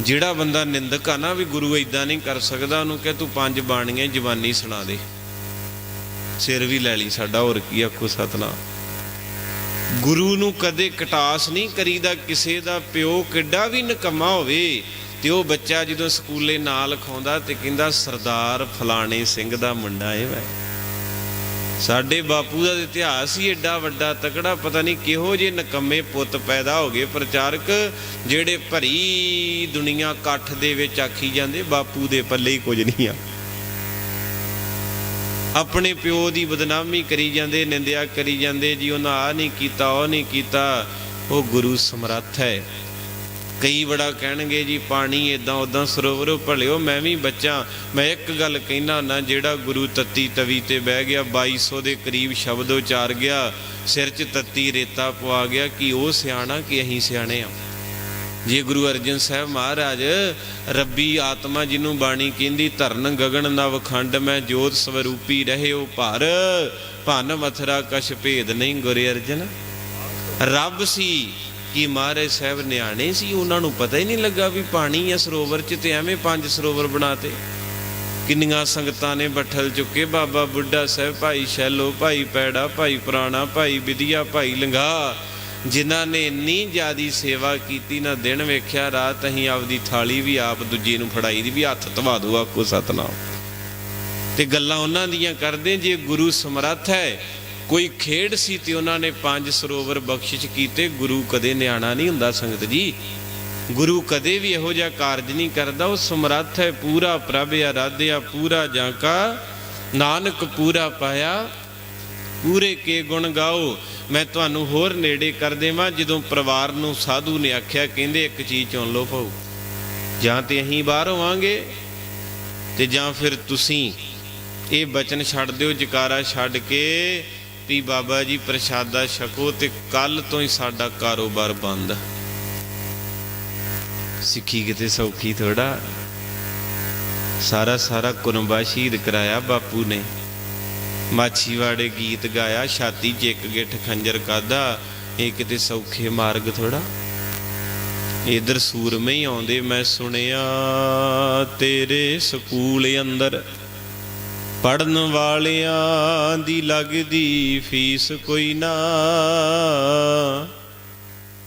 ਜਿਹੜਾ ਬੰਦਾ ਨਿੰਦਕ ਆ ਨਾ ਵੀ ਗੁਰੂ ਇਦਾਂ ਨਹੀਂ ਕਰ ਸਕਦਾ, ਉਹਨੂੰ ਕਹੇ ਤੂੰ ਪੰਜ ਬਾਣੀਆਂ ਜ਼ਬਾਨੀ ਸੁਣਾ ਦੇ। ਸਿਰ ਵੀ ਲੈ ਲਈ ਸਾਡਾ, ਹੋਰ ਕੀ ਆਖੋ ਸਤਨਾਮ। ਗੁਰੂ ਨੂੰ ਕਦੇ ਕਟਾਸ ਨਹੀਂ ਕਰੀਦਾ ਕਿਸੇ ਦਾ, ਪਿਓ ਕਿੱਡਾ ਵੀ ਨਕਮਾ ਹੋਵੇ, ਤੇ ਉਹ ਬੱਚਾ ਜਦੋਂ ਸਕੂਲੇ ਨਾਂ ਲਿਖਾਉਂਦਾ ਤੇ ਕਹਿੰਦਾ, ਸਰਦਾਰ ਫਲਾਣੇ ਸਿੰਘ ਦਾ ਮੁੰਡਾ ਏ ਮੈਂ। ਸਾਡੇ ਬਾਪੂ ਦਾ ਇਤਿਹਾਸ ਹੀ ਏਡਾ ਵੱਡਾ ਤਕੜਾ, ਪਤਾ ਨਹੀਂ ਕਿਹੋ ਜਿਹੇ ਨਕਮੇ ਪੁੱਤ ਪੈਦਾ ਹੋ ਗਏ। ਪ੍ਰਚਾਰਕ ਜਿਹੜੇ ਭਰੀ ਦੁਨੀਆ ਇਕੱਠ ਦੇ ਵਿੱਚ ਆਖੀ ਜਾਂਦੇ, ਬਾਪੂ ਦੇ ਪੱਲੇ ਹੀ ਕੁਝ ਨਹੀਂ ਆ। ਆਪਣੇ ਪਿਓ ਦੀ ਬਦਨਾਮੀ ਕਰੀ ਜਾਂਦੇ, ਨਿੰਦਿਆ ਕਰੀ ਜਾਂਦੇ, ਜੀ ਉਹਨਾਂ ਆ ਨਹੀਂ ਕੀਤਾ, ਉਹ ਨਹੀਂ ਕੀਤਾ, ਉਹ ਗੁਰੂ ਸਮਰੱਥ ਹੈ। ਕਈ ਬੜਾ ਕਹਿਣਗੇ ਜੀ, ਪਾਣੀ ਇਦਾਂ ਉਦਾਂ ਸਰੋਵਰ ਭਲਿਓ, ਮੈਂ ਵੀ ਬੱਚਾ, ਮੈਂ ਇੱਕ ਗੱਲ ਕਹਿਣਾ ਨਾ ਜਿਹੜਾ ਗੁਰੂ ਤੱਤੀ ਤਵੀ ਤੇ ਬਹਿ ਗਿਆ 2200 ਦੇ ਕਰੀਬ ਸ਼ਬਦ ਉਚਾਰ ਗਿਆ, ਸਿਰ 'ਚ ਤੱਤੀ ਰੇਤਾ ਪਵਾ ਗਿਆ, ਕਿ ਉਹ ਸਿਆਣਾ ਕਿ ਅਸੀਂ ਸਿਆਣੇ ਆ? ਜੇ ਗੁਰੂ ਅਰਜਨ ਸਾਹਿਬ ਮਹਾਰਾਜ ਰੱਬੀ ਆਤਮਾ ਜਿਹਨੂੰ ਬਾਣੀ ਕਹਿੰਦੀ, ਧਰਨ ਗਗਨ ਨਵ ਖੰਡ ਮੈਂ ਜੋਤ ਸਵਰੂਪੀ ਰਹਿਓ ਭਰ, ਭਨ ਮਥਰਾ ਕਛ ਭੇਦ ਨਹੀਂ ਗੁਰੇ ਅਰਜਨ। ਰੱਬ ਸੀ ਕਿ ਮਹਾਰਾਜ ਸਾਹਿਬ ਨਿਆਣੇ ਸੀ, ਉਹਨਾਂ ਨੂੰ ਪਤਾ ਹੀ ਨਹੀਂ ਲੱਗਾ ਵੀ ਪਾਣੀ ਹੈ ਸਰੋਵਰ 'ਚ ਤੇ ਐਵੇਂ ਪੰਜ ਸਰੋਵਰ ਬਣਾਤੇ। ਕਿੰਨੀਆਂ ਸੰਗਤਾਂ ਨੇ ਬੱਠਲ ਚੁੱਕੇ, ਬਾਬਾ ਬੁੱਢਾ ਸਾਹਿਬ, ਭਾਈ ਸ਼ੈਲੋ, ਭਾਈ ਪੈੜਾ, ਭਾਈ ਪੁਰਾਣਾ, ਭਾਈ ਵਿਦਿਆ ਭਾਈ ਲੰਗਾ ਜਿਨ੍ਹਾਂ ਨੇ ਇੰਨੀ ਜਿਆਦੀ ਸੇਵਾ ਕੀਤੀ, ਨਾ ਦਿਨ ਵੇਖਿਆ, ਰਾਤ ਅਸੀਂ ਆਪਦੀ ਥਾਲੀ ਵੀ ਆਪ ਦੂਜੇ ਨੂੰ ਫੜਾਈ ਦੀ ਵੀ ਹੱਥ ਧਵਾ ਦੋ ਆਕੋ ਸਤਨਾਮ। ਤੇ ਗੱਲਾਂ ਉਹਨਾਂ ਦੀਆਂ ਕਰਦੇ, ਜੇ ਗੁਰੂ ਸਮਰੱਥ ਹੈ, ਕੋਈ ਖੇਡ ਸੀ ਤੇ ਉਹਨਾਂ ਨੇ ਪੰਜ ਸਰੋਵਰ ਬਖਸ਼ਿਸ਼ ਕੀਤੇ, ਗੁਰੂ ਕਦੇ ਨਿਆਣਾ ਨਹੀਂ ਹੁੰਦਾ ਸੰਗਤ ਜੀ। ਗੁਰੂ ਕਦੇ ਵੀ ਇਹੋ ਜਿਹਾ ਕਾਰਜ ਨਹੀਂ ਕਰਦਾ, ਉਹ ਸਮਰੱਥ ਹੈ, ਪੂਰਾ ਪ੍ਰਭ ਆਰਾਧਿਆ ਪੂਰਾ ਜਾਂ ਕਾ ਨਾਨਕ ਪੂਰਾ ਪਾਇਆ, ਪੂਰੇ ਕੇ ਗੁਣ ਗਾਓ। ਮੈਂ ਤੁਹਾਨੂੰ ਹੋਰ ਨੇੜੇ ਕਰ ਦੇਵਾਂ, ਜਦੋਂ ਪਰਿਵਾਰ ਨੂੰ ਸਾਧੂ ਨੇ ਆਖਿਆ, ਕਹਿੰਦੇ ਇੱਕ ਚੀਜ਼ ਚੁਣ ਲਓ ਭਾਊ। ਜਾਂ ਤੇ ਅਸੀਂ ਬਾਹਰ ਹੋਵਾਂਗੇ, ਤੇ ਜਾਂ ਫਿਰ ਤੁਸੀਂ ਇਹ ਬਚਨ ਛੱਡ ਦਿਓ, ਜਕਾਰਾ ਛੱਡ ਕੇ, ਵੀ ਬਾਬਾ ਜੀ ਪ੍ਰਸ਼ਾਦਾ ਛਕੋ ਤੇ ਕੱਲ ਤੋਂ ਹੀ ਸਾਡਾ ਕਾਰੋਬਾਰ ਬੰਦ। ਸਿੱਖੀ ਕਿਤੇ ਸੌਖੀ ਥੋੜਾ ਸਾਰਾ ਸਾਰਾ ਕੁਨਬਾ ਸ਼ਹੀਦ ਕਰਾਇਆ ਬਾਪੂ ਨੇ। ਮਾਛੀਵਾੜੇ ਗੀਤ ਗਾਇਆ, ਛਾਤੀ 'ਚ ਇੱਕ ਗਿੱਠ ਖੰਜਰ ਕਾਦਾ, ਇਹ ਕਿਤੇ ਸੌਖੇ ਮਾਰਗ ਥੋੜਾ ਇਧਰ ਸੂਰਮੇ ਹੀ ਆਉਂਦੇ, ਮੈਂ ਸੁਣਿਆ ਤੇਰੇ ਸਕੂਲ ਅੰਦਰ ਪੜਨ ਵਾਲਿਆਂ ਦੀ ਲੱਗਦੀ ਫੀਸ ਕੋਈ ਨਾ।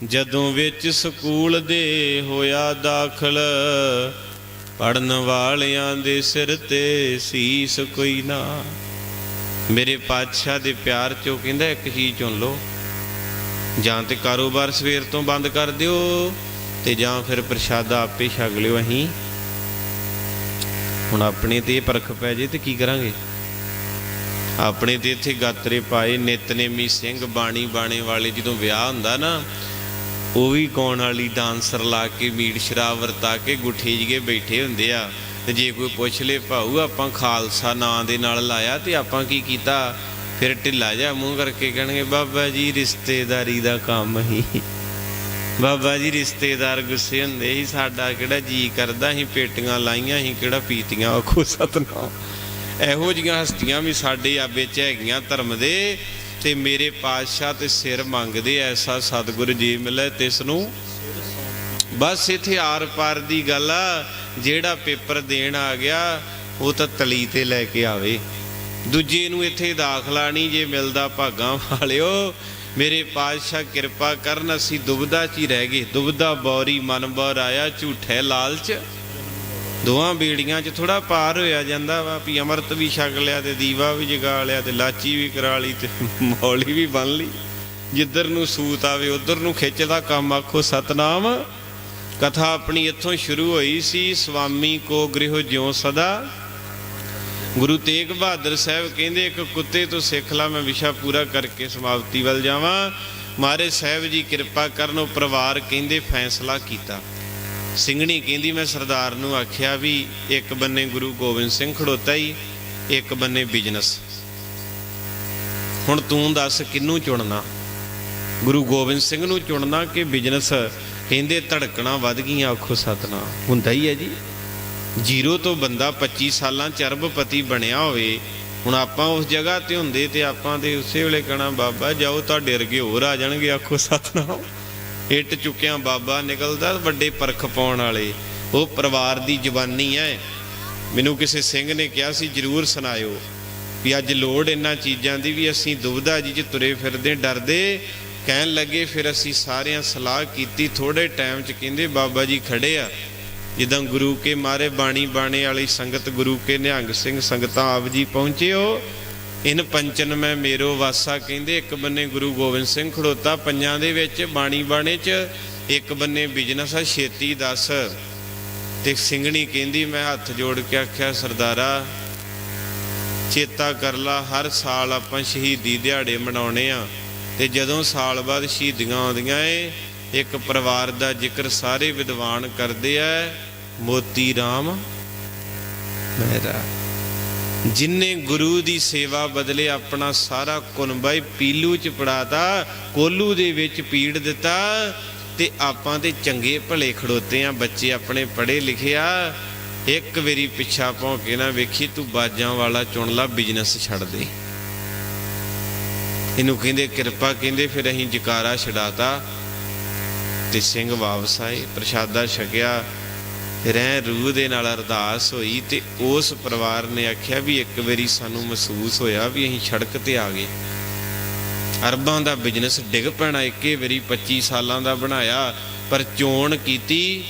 ਜਦੋਂ ਵਿੱਚ ਸਕੂਲ ਦੇ ਹੋਇਆ ਦਾਖਲ ਪੜਨ ਵਾਲਿਆਂ ਦੇ ਸਿਰ ਤੇ ਸੀਸ ਕੋਈ ਨਾ। ਮੇਰੇ ਪਾਤਸ਼ਾਹ ਦੇ ਪਿਆਰ ਚੋਂ ਕਹਿੰਦਾ ਇੱਕ ਚੀਜ਼ ਚੁਣ ਲਓ। ਜਾਂ ਤੇ ਕਾਰੋਬਾਰ ਸਵੇਰ ਤੋਂ ਬੰਦ ਕਰ ਦਿਓ ਤੇ ਜਾਂ ਫਿਰ ਪ੍ਰਸ਼ਾਦਾ ਆਪੇ ਛਕ ਲਿਓ ਅਸੀਂ। ਹੁਣ ਆਪਣੇ ਤੇ ਇਹ ਪਰਖ ਪੈ ਜੇ ਤੇ ਕੀ ਕਰਾਂਗੇ? ਆਪਣੇ ਤੇ ਇੱਥੇ ਗਾਤਰੇ ਪਾਏ ਨਿਤਨੇਮੀ ਸਿੰਘ ਬਾਣੀ ਬਾਣੇ ਵਾਲੇ ਜਦੋਂ ਵਿਆਹ ਹੁੰਦਾ ਨਾ, ਉਹ ਵੀ ਕੌਣ ਵਾਲੀ ਡਾਂਸਰ ਲਾ ਕੇ ਮੀਟ ਸ਼ਰਾਬ ਵਰਤਾ ਕੇ ਗੁੱਠੇ ਜੀਏ ਬੈਠੇ ਹੁੰਦੇ ਆ। ਤੇ ਜੇ ਕੋਈ ਪੁੱਛ ਲੇ, ਭਾਊ, ਆਪਾਂ ਖਾਲਸਾ ਨਾਂ ਦੇ ਨਾਲ ਲਾਇਆ ਤੇ ਆਪਾਂ ਕੀ ਕੀਤਾ? ਫਿਰ ਢਿੱਲਾ ਜਾ ਮੂੰਹ ਕਰਕੇ ਕਹਿਣਗੇ, ਬਾਬਾ ਜੀ, ਰਿਸ਼ਤੇਦਾਰੀ ਦਾ ਕੰਮ ਹੀ। ਬਾਬਾ ਜੀ, ਰਿਸ਼ਤੇਦਾਰ ਗੁੱਸੇ ਹੁੰਦੇ ਸੀ, ਸਾਡਾ ਕਿਹੜਾ ਜੀ ਕਰਦਾ ਸੀ, ਪੇਟੀਆਂ ਲਾਈਆਂ ਸੀ, ਕਿਹੜਾ ਪੀਤੀਆਂ? ਆਖੋ, ਸਤਨਾਮ। ਇਹੋ ਜੀਆਂ ਹਸਤੀਆਂ ਵੀ ਸਾਡੇ ਆ ਵਿੱਚ ਹੈਗੀਆਂ ਧਰਮ ਦੇ ਤੇ ਮੇਰੇ ਪਾਤਸ਼ਾਹ ਤੇ ਸਿਰ ਮੰਗਦੇ ਐਸਾ ਸਤਿਗੁਰੂ ਜੀ ਮਿਲੇ ਤਿਸ ਨੂੰ। ਬਸ ਇੱਥੇ ਆਰ ਪਾਰ ਦੀ ਗੱਲ ਆ। ਜਿਹੜਾ ਪੇਪਰ ਦੇਣ ਆ ਗਿਆ, ਉਹ ਤਾਂ ਤਲੀ ਤੇ ਲੈ ਕੇ ਆਵੇ। ਦੂਜੇ ਨੂੰ ਇੱਥੇ ਦਾਖਲਾ ਨਹੀਂ ਜੇ ਮਿਲਦਾ ਭਾਗਾਂ ਵਾਲਿਓ, ਮੇਰੇ ਪਾਤਸ਼ਾਹ ਕਿਰਪਾ ਕਰਨ, ਅਸੀਂ ਦੁਬਦਾ 'ਚ ਹੀ ਰਹਿ ਗਏ। ਦੁਬਦਾ ਬੌਰੀ ਮਨ ਬੌਰ ਆਇਆ ਝੂਠੇ ਲਾਲਚ। ਦੋਵਾਂ ਬੀੜੀਆਂ 'ਚ ਥੋੜਾ ਪਾਰ ਹੋਇਆ ਜਾਂਦਾ ਵਾ, ਵੀ ਅੰਮ੍ਰਿਤ ਵੀ ਛਕ ਲਿਆ ਤੇ ਦੀਵਾ ਵੀ ਜਗਾ ਲਿਆ ਤੇ ਲਾਚੀ ਵੀ ਕਰਾ ਲਈ ਤੇ ਮੌਲੀ ਵੀ ਬੰਨ ਲਈ। ਜਿੱਧਰ ਨੂੰ ਸੂਤ ਆਵੇ, ਉਧਰ ਨੂੰ ਖਿੱਚਦਾ ਕੰਮ ਆਖੋ ਸਤਨਾਮ। ਕਥਾ ਆਪਣੀ ਇੱਥੋਂ ਸ਼ੁਰੂ ਹੋਈ ਸੀ ਸੁਆਮੀ ਕੋ ਗ੍ਰਹਿ ਜਿਉ ਸਦਾ। ਗੁਰੂ ਤੇਗ ਬਹਾਦਰ ਸਾਹਿਬ ਕਹਿੰਦੇ, ਇੱਕ ਕੁੱਤੇ ਤੋਂ ਸਿੱਖ ਲਾ, ਮੈਂ ਵਿਸ਼ਾ ਪੂਰਾ ਕਰਕੇ ਸਮਾਪਤੀ ਵੱਲ ਜਾਵਾਂ। ਮਾਰੇ ਸਾਹਿਬ ਜੀ ਕਿਰਪਾ ਕਰਨ, ਉਹ ਪਰਿਵਾਰ ਕਹਿੰਦੇ, ਫੈਸਲਾ ਕੀਤਾ। ਸਿੰਘਣੀ ਕਹਿੰਦੀ, ਮੈਂ ਸਰਦਾਰ ਨੂੰ ਆਖਿਆ ਵੀ ਇੱਕ ਬੰਨੇ ਗੁਰੂ ਗੋਬਿੰਦ ਸਿੰਘ ਖੜੋਤਾ ਹੀ ਇੱਕ ਬੰਨੇ ਬਿਜ਼ਨਸ। ਹੁਣ ਤੂੰ ਦੱਸ ਕਿੰਨੂੰ ਚੁਣਨਾ? ਗੁਰੂ ਗੋਬਿੰਦ ਸਿੰਘ ਨੂੰ ਚੁਣਨਾ ਕਿ ਬਿਜ਼ਨਸ ਕਹਿੰਦੇ ਧੜਕਣਾ ਵੱਧ ਗਈਆਂ, ਆਖੋ ਸਤਨਾਮ। ਹੁੰਦਾ ਹੀ ਹੈ ਜੀ। ਜ਼ੀਰੋ ਤੋਂ ਬੰਦਾ 25 ਸਾਲਾਂ ਚ ਬਣਿਆ ਹੋਵੇ, ਹੁਣ ਆਪਾਂ ਉਸ ਜਗ੍ਹਾ ਤੇ ਹੁੰਦੇ ਤੇ ਆਪਾਂ ਤੇ ਉਸੇ ਵੇਲੇ ਕਹਣਾ, ਬਾਬਾ ਜਾਓ ਤੁਹਾਡੇ ਵਰਗੇ ਹੋਰ ਆ ਜਾਣਗੇ, ਆਖੋ ਸਤਨਾਮ। ਇੱਟ ਚੁੱਕਿਆ ਬਾਬਾ ਨਿਕਲਦਾ, ਵੱਡੇ ਪਰਖ ਪਾਉਣ ਵਾਲੇ। ਉਹ ਪਰਿਵਾਰ ਦੀ ਜਵਾਨੀ ਹੈ। ਮੈਨੂੰ ਕਿਸੇ ਸਿੰਘ ਨੇ ਕਿਹਾ ਸੀ, ਜਰੂਰ ਸੁਣਾਇਓ ਵੀ ਅੱਜ ਲੋੜ ਇਹਨਾਂ ਚੀਜ਼ਾਂ ਦੀ ਵੀ ਅਸੀਂ ਦੁਬਦਾ ਜੀ ਚ ਤੁਰੇ ਫਿਰਦੇ, ਡਰਦੇ ਕਹਿਣ ਲੱਗੇ, ਫਿਰ ਅਸੀਂ ਸਾਰਿਆਂ ਸਲਾਹ ਕੀਤੀ। ਥੋੜੇ ਟਾਈਮ ਚ ਕਹਿੰਦੇ, ਬਾਬਾ ਜੀ ਖੜੇ ਆ। ਜਿੱਦਾਂ ਗੁਰੂ ਕੇ ਮਾਰੇ ਬਾਣੀ ਬਾਣੇ ਵਾਲੀ ਸੰਗਤ, ਗੁਰੂ ਕੇ ਨਿਹੰਗ ਸਿੰਘ ਸੰਗਤਾਂ ਆਪ ਜੀ ਪਹੁੰਚਿਓ ਇਨ ਪੰਚਨ ਮੈਂ ਮੇਰੋ ਵਾਸਾ ਕਹਿੰਦੇ, ਇੱਕ ਬੰਨੇ ਗੁਰੂ ਗੋਬਿੰਦ ਸਿੰਘ ਖੜੋਤਾ ਪੰਜਾਂ ਦੇ ਵਿੱਚ, ਬਾਣੀ ਬਾਣੇ 'ਚ, ਇੱਕ ਬੰਨੇ ਬਿਜ਼ਨਸ ਆ, ਛੇਤੀ ਦੱਸ। ਤੇ ਸਿੰਘਣੀ ਕਹਿੰਦੀ, ਮੈਂ ਹੱਥ ਜੋੜ ਕੇ ਆਖਿਆ, ਸਰਦਾਰਾ, ਚੇਤਾ ਕਰ ਲਾ, ਹਰ ਸਾਲ ਆਪਾਂ ਸ਼ਹੀਦੀ ਦਿਹਾੜੇ ਮਨਾਉਣੇ ਆ। ਤੇ ਜਦੋਂ ਸਾਲ ਬਾਅਦ ਸ਼ਹੀਦੀਆਂ ਆਉਂਦੀਆਂ ਏ, ਇੱਕ ਪਰਿਵਾਰ ਦਾ ਜ਼ਿਕਰ ਸਾਰੇ ਵਿਦਵਾਨ ਕਰਦੇ ਆ, ਮੋਤੀ RAM ਮਹਿਰਾ। ਜਿਨਨੇ ਗੁਰੂ ਦੀ ਸੇਵਾ ਬਦਲੇ ਆਪਣਾ ਸਾਰਾ ਕੁਨਬਾ ਹੀ ਪੀਲੂ ਚ ਪੜਾਤਾ, ਕੋਲੂ ਦੇ ਵਿੱਚ ਪੀੜ ਦਿੱਤਾ, ਤੇ ਆਪਾਂ ਤੇ ਚੰਗੇ ਭਲੇ ਖੜੋਤੇ ਆ, ਬੱਚੇ ਆਪਣੇ ਪੜ੍ਹੇ ਲਿਖਿਆ। ਇੱਕ ਵਾਰੀ ਪਿੱਛਾ ਭੌਂ ਕੇ ਨਾ ਵੇਖੀ, ਤੂੰ ਬਾਜਾਂ ਵਾਲਾ ਚੁਣ ਲਾ ਬਿਜ਼ਨਸ ਛੱਡ ਦੇ। ਇਹਨੂੰ ਕਹਿੰਦੇ ਕਿਰਪਾ, ਕਹਿੰਦੇ ਫਿਰ ਅਸੀਂ ਜਕਾਰਾ ਛਡਾਤਾ ਤੇ ਸਿੰਘ ਵਾਪਸ ਆਏ, ਪ੍ਰਸ਼ਾਦਾ ਛਕਿਆ, ਰਹਿ ਰੂਹ ਦੇ ਨਾਲ ਅਰਦਾਸ ਹੋਈ ਤੇ ਉਸ ਪਰਿਵਾਰ ਨੇ ਆਖਿਆ ਵੀ ਇੱਕ ਵਾਰੀ ਸਾਨੂੰ ਮਹਿਸੂਸ ਹੋਇਆ ਵੀ ਅਸੀਂ ਸੜਕ ਤੇ ਆ ਗਏ। ਅਰਬਾਂ ਦਾ ਬਿਜ਼ਨਸ ਡਿੱਗ ਪੈਣਾ, ਇੱਕੇ ਵਾਰੀ 25 ਸਾਲਾਂ ਦਾ ਬਣਾਇਆ, ਪਰ ਚੋਣ ਕੀਤੀ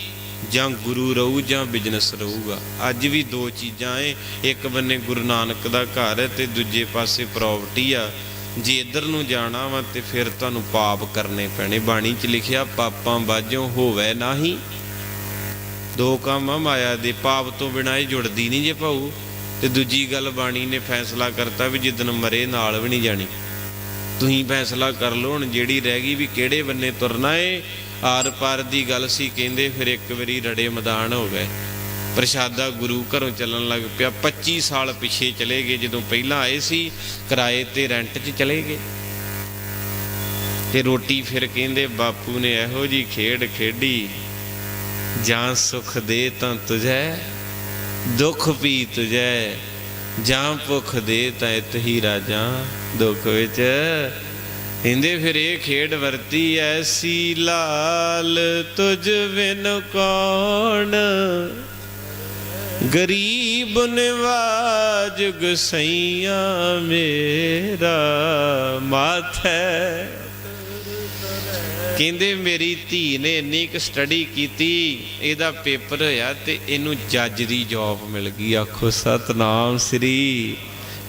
ਜਾਂ ਗੁਰੂ ਰਹੂ ਜਾਂ ਬਿਜ਼ਨਸ ਰਹੂਗਾ। ਅੱਜ ਵੀ ਦੋ ਚੀਜ਼ਾਂ ਏ ਇੱਕ ਬੰਨੇ ਗੁਰੂ ਨਾਨਕ ਦਾ ਘਰ ਹੈ ਤੇ ਦੂਜੇ ਪਾਸੇ ਪ੍ਰਾਪਰਟੀ ਆ। ਜੇ ਇੱਧਰ ਨੂੰ ਜਾਣਾ ਵਾ ਤੇ ਫਿਰ ਤੁਹਾਨੂੰ ਪਾਪ ਕਰਨੇ ਪੈਣੇ। ਬਾਣੀ 'ਚ ਲਿਖਿਆ, ਪਾਪਾਂ ਬਾਝੋਂ ਹੋਵੇ ਨਾਹੀ। ਦੋ ਕੰਮ ਆ ਮਾਇਆ ਦੇ ਪਾਪ ਤੋਂ ਬਿਨਾਂ ਇਹ ਜੁੜਦੀ ਨਹੀਂ ਜੇ ਭਾਊ। ਤੇ ਦੂਜੀ ਗੱਲ, ਬਾਣੀ ਨੇ ਫੈਸਲਾ ਕਰਤਾ ਵੀ ਜਿੱਦਨ ਮਰੇ ਨਾਲ ਵੀ ਨਹੀਂ ਜਾਣੀ। ਤੁਸੀਂ ਫੈਸਲਾ ਕਰ ਲਓ ਹੁਣ ਜਿਹੜੀ ਰਹਿ ਗਈ ਵੀ ਕਿਹੜੇ ਬੰਨੇ ਤੁਰਨਾ ਏ। ਆਰ ਪਾਰ ਦੀ ਗੱਲ ਸੀ, ਕਹਿੰਦੇ ਫਿਰ ਇੱਕ ਵਾਰੀ ਰੜੇ ਮੈਦਾਨ ਹੋ ਗਏ। ਪ੍ਰਸ਼ਾਦਾ ਗੁਰੂ ਘਰੋਂ ਚੱਲਣ ਲੱਗ ਪਿਆ। 25 ਸਾਲ ਪਿੱਛੇ ਚਲੇ ਗਏ, ਜਦੋਂ ਪਹਿਲਾਂ ਆਏ ਸੀ, ਕਿਰਾਏ ਤੇ ਰੈਂਟ 'ਚ ਚਲੇ ਗਏ। ਤੇ ਰੋਟੀ ਫਿਰ ਕਹਿੰਦੇ, ਬਾਪੂ ਨੇ ਇਹੋ ਜੀ ਖੇਡ ਖੇਡੀ ਜਾਂ ਸੁਖ ਦੇ ਤਾਂ ਤੁਝੈ, ਦੁੱਖ ਪੀ ਤੁਝੈ, ਜਾਂ ਭੁੱਖ ਦੇ ਤਾਂ ਇਤਹੀ ਰਾਜਾ, ਦੁੱਖ ਵਿੱਚ। ਕਹਿੰਦੇ, ਫਿਰ ਇਹ ਖੇਡ ਵਰਤੀ ਐਸੀ ਲਾਲ, ਤੁਝ ਬਿਨ ਕੌਣ ਗਰੀਬ ਨਿਵਾਜ ਗਸਈਆ ਮੇਰਾ ਮਾਥੈ। ਕਹਿੰਦੇ ਮੇਰੀ ਧੀ ਨੇ ਇੰਨੀ ਕੁ ਸਟੱਡੀ ਕੀਤੀ, ਇਹਦਾ ਪੇਪਰ ਹੋਇਆ ਤੇ ਇਹਨੂੰ ਜੱਜ ਦੀ ਜੌਬ ਮਿਲ ਗਈ। ਆਖੋ, ਸਤਨਾਮ ਸ੍ਰੀ।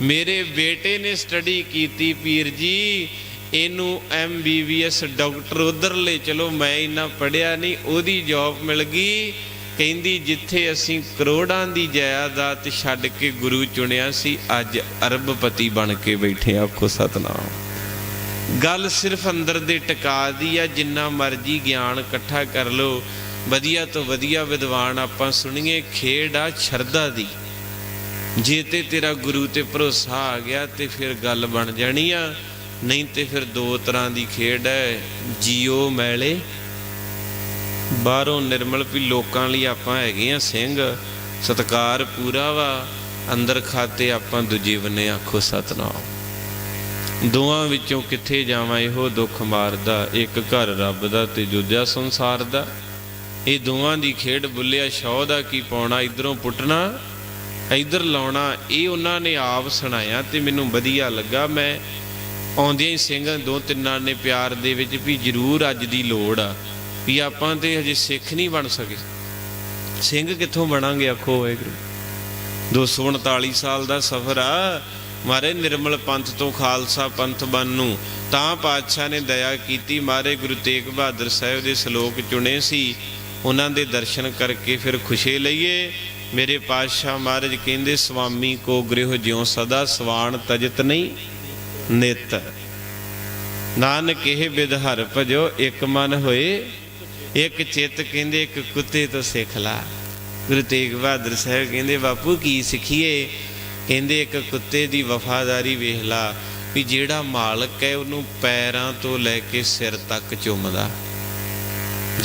ਮੇਰੇ ਬੇਟੇ ਨੇ ਸਟੱਡੀ ਕੀਤੀ ਪੀਰ ਜੀ, ਇਹਨੂੰ ਐਮਬੀਬੀਐਸ ਡਾਕਟਰ ਉਧਰ ਲੈ ਚਲੋ ਮੈਂ ਇੰਨਾ ਪੜਿਆ ਨਹੀਂ, ਉਹਦੀ ਜੌਬ ਮਿਲ ਗਈ। ਕਹਿੰਦੀ, ਜਿੱਥੇ ਅਸੀਂ ਕਰੋੜਾਂ ਦੀ ਜਾਇਦਾਦ ਛੱਡ ਕੇ ਗੁਰੂ ਚੁਣਿਆ ਸੀ, ਅੱਜ ਅਰਬਪਤੀ ਬਣ ਕੇ ਬੈਠੇ ਆਖੋ ਸਤਨਾਮ। ਗੱਲ ਸਿਰਫ ਅੰਦਰ ਦੇ ਟਿਕਾ ਦੀ ਆ, ਜਿੰਨਾ ਮਰਜ਼ੀ ਗਿਆਨ ਇਕੱਠਾ ਕਰ ਲਓ। ਵਧੀਆ ਤੋਂ ਵਧੀਆ ਵਿਦਵਾਨ ਆਪਾਂ ਸੁਣੀਏ, ਖੇਡ ਆ ਸ਼ਰਧਾ ਦੀ। ਜੇ ਤੇ ਤੇਰਾ ਗੁਰੂ ਤੇ ਭਰੋਸਾ ਆ ਗਿਆ, ਤੇ ਫਿਰ ਗੱਲ ਬਣ ਜਾਣੀ ਆ। ਨਹੀਂ ਤੇ ਫਿਰ ਦੋ ਤਰ੍ਹਾਂ ਦੀ ਖੇਡ ਹੈ ਜੀਓ ਮੈਲੇ ਬਾਹਰੋਂ ਨਿਰਮਲ ਵੀ ਲੋਕਾਂ ਲਈ ਆਪਾਂ ਹੈਗੇ ਆ ਸਿੰਘ। ਸਤਕਾਰ ਪੂਰਾ ਵਾ। ਅੰਦਰ ਖਾਤੇ ਆਪਾਂ ਦੂਜੇ ਬੰਨੇ ਆਖੋ ਸਤਨਾਮ। ਦੋਵਾਂ ਵਿੱਚੋਂ ਕਿੱਥੇ ਜਾਵਾਂ ਇਹੋ ਦੁੱਖ ਮਾਰਦਾ। ਇੱਕ ਘਰ ਰੱਬ ਦਾ ਤੇ ਦੂਜਾ ਸੰਸਾਰ ਦਾ। ਇਹ ਦੋਵਾਂ ਦੀ ਖੇਡ ਬੁੱਲਿਆ ਸ਼ੌ ਦਾ ਕੀ ਪਾਉਣਾ, ਇਧਰੋਂ ਪੁੱਟਣਾ, ਇਧਰ ਲਾਉਣਾ, ਇਹ ਉਹਨਾਂ ਨੇ ਆਪ ਸੁਣਾਇਆ ਤੇ ਮੈਨੂੰ ਵਧੀਆ ਲੱਗਾ। ਮੈਂ ਆਉਂਦਿਆਂ ਹੀ ਸਿੰਘਾਂ ਦੋ ਤਿੰਨਾਂ ਨੇ ਪਿਆਰ ਦੇ ਵਿੱਚ ਵੀ ਜ਼ਰੂਰ ਅੱਜ ਦੀ ਲੋੜ ਆ। ਵੀ ਆਪਾਂ ਤੇ ਹਜੇ ਸਿੱਖ ਨਹੀਂ ਬਣ ਸਕੇ। ਸਿੰਘ ਕਿੱਥੋਂ ਬਣਾਂਗੇ ਆਖੋ ਵਾਹਿਗੁਰੂ? 239 ਸਾਲ ਦਾ ਸਫ਼ਰ ਆ। ਮਾਰੇ ਨਿਰਮਲ ਪੰਥ ਤੋਂ ਖਾਲਸਾ ਪੰਥ ਬਨ ਨੂੰ ਤਾਂ ਪਾਤਸ਼ਾਹ ਨੇ ਦਇਆ ਕੀਤੀ, ਮਾਰੇ ਗੁਰੂ ਤੇਗ ਬਹਾਦਰ ਸਾਹਿਬ ਦੇ ਸ਼ਲੋਕ ਚੁਣੇ ਸੀ। ਉਹਨਾਂ ਦੇ ਦਰਸ਼ਨ ਕਰਕੇ ਫਿਰ ਖੁਸ਼ੀ ਲਈਏ। ਮੇਰੇ ਪਾਤਸ਼ਾਹ ਮਹਾਰਾਜ ਕਹਿੰਦੇ ਸੁਆਮੀ ਕੋ ਗ੍ਰਹਿ ਜਿਉ ਸਦਾ ਸਵਾਨ ਤਜਤ ਨਹੀਂ, ਨਿਤ। ਨਾਨਕ ਇਹ ਬਿਦ ਹਰ ਭਜੋ, ਇੱਕ ਮਨ ਹੋਏ ਇੱਕ ਚਿੱਤ ਕਹਿੰਦੇ, ਇੱਕ ਕੁੱਤੇ ਤੋਂ ਸਿੱਖ ਲਾ। ਗੁਰੂ ਤੇਗ ਬਹਾਦਰ ਸਾਹਿਬ ਕਹਿੰਦੇ, ਬਾਪੂ ਕੀ ਸਿੱਖੀਏ? ਕਹਿੰਦੇ, ਇੱਕ ਕੁੱਤੇ ਦੀ ਵਫਾਦਾਰੀ ਵੇਖ ਲਾ ਵੀ ਜਿਹੜਾ ਮਾਲਕ ਹੈ, ਉਹਨੂੰ ਪੈਰਾਂ ਤੋਂ ਲੈ ਕੇ ਸਿਰ ਤੱਕ ਚੁੰਮਦਾ।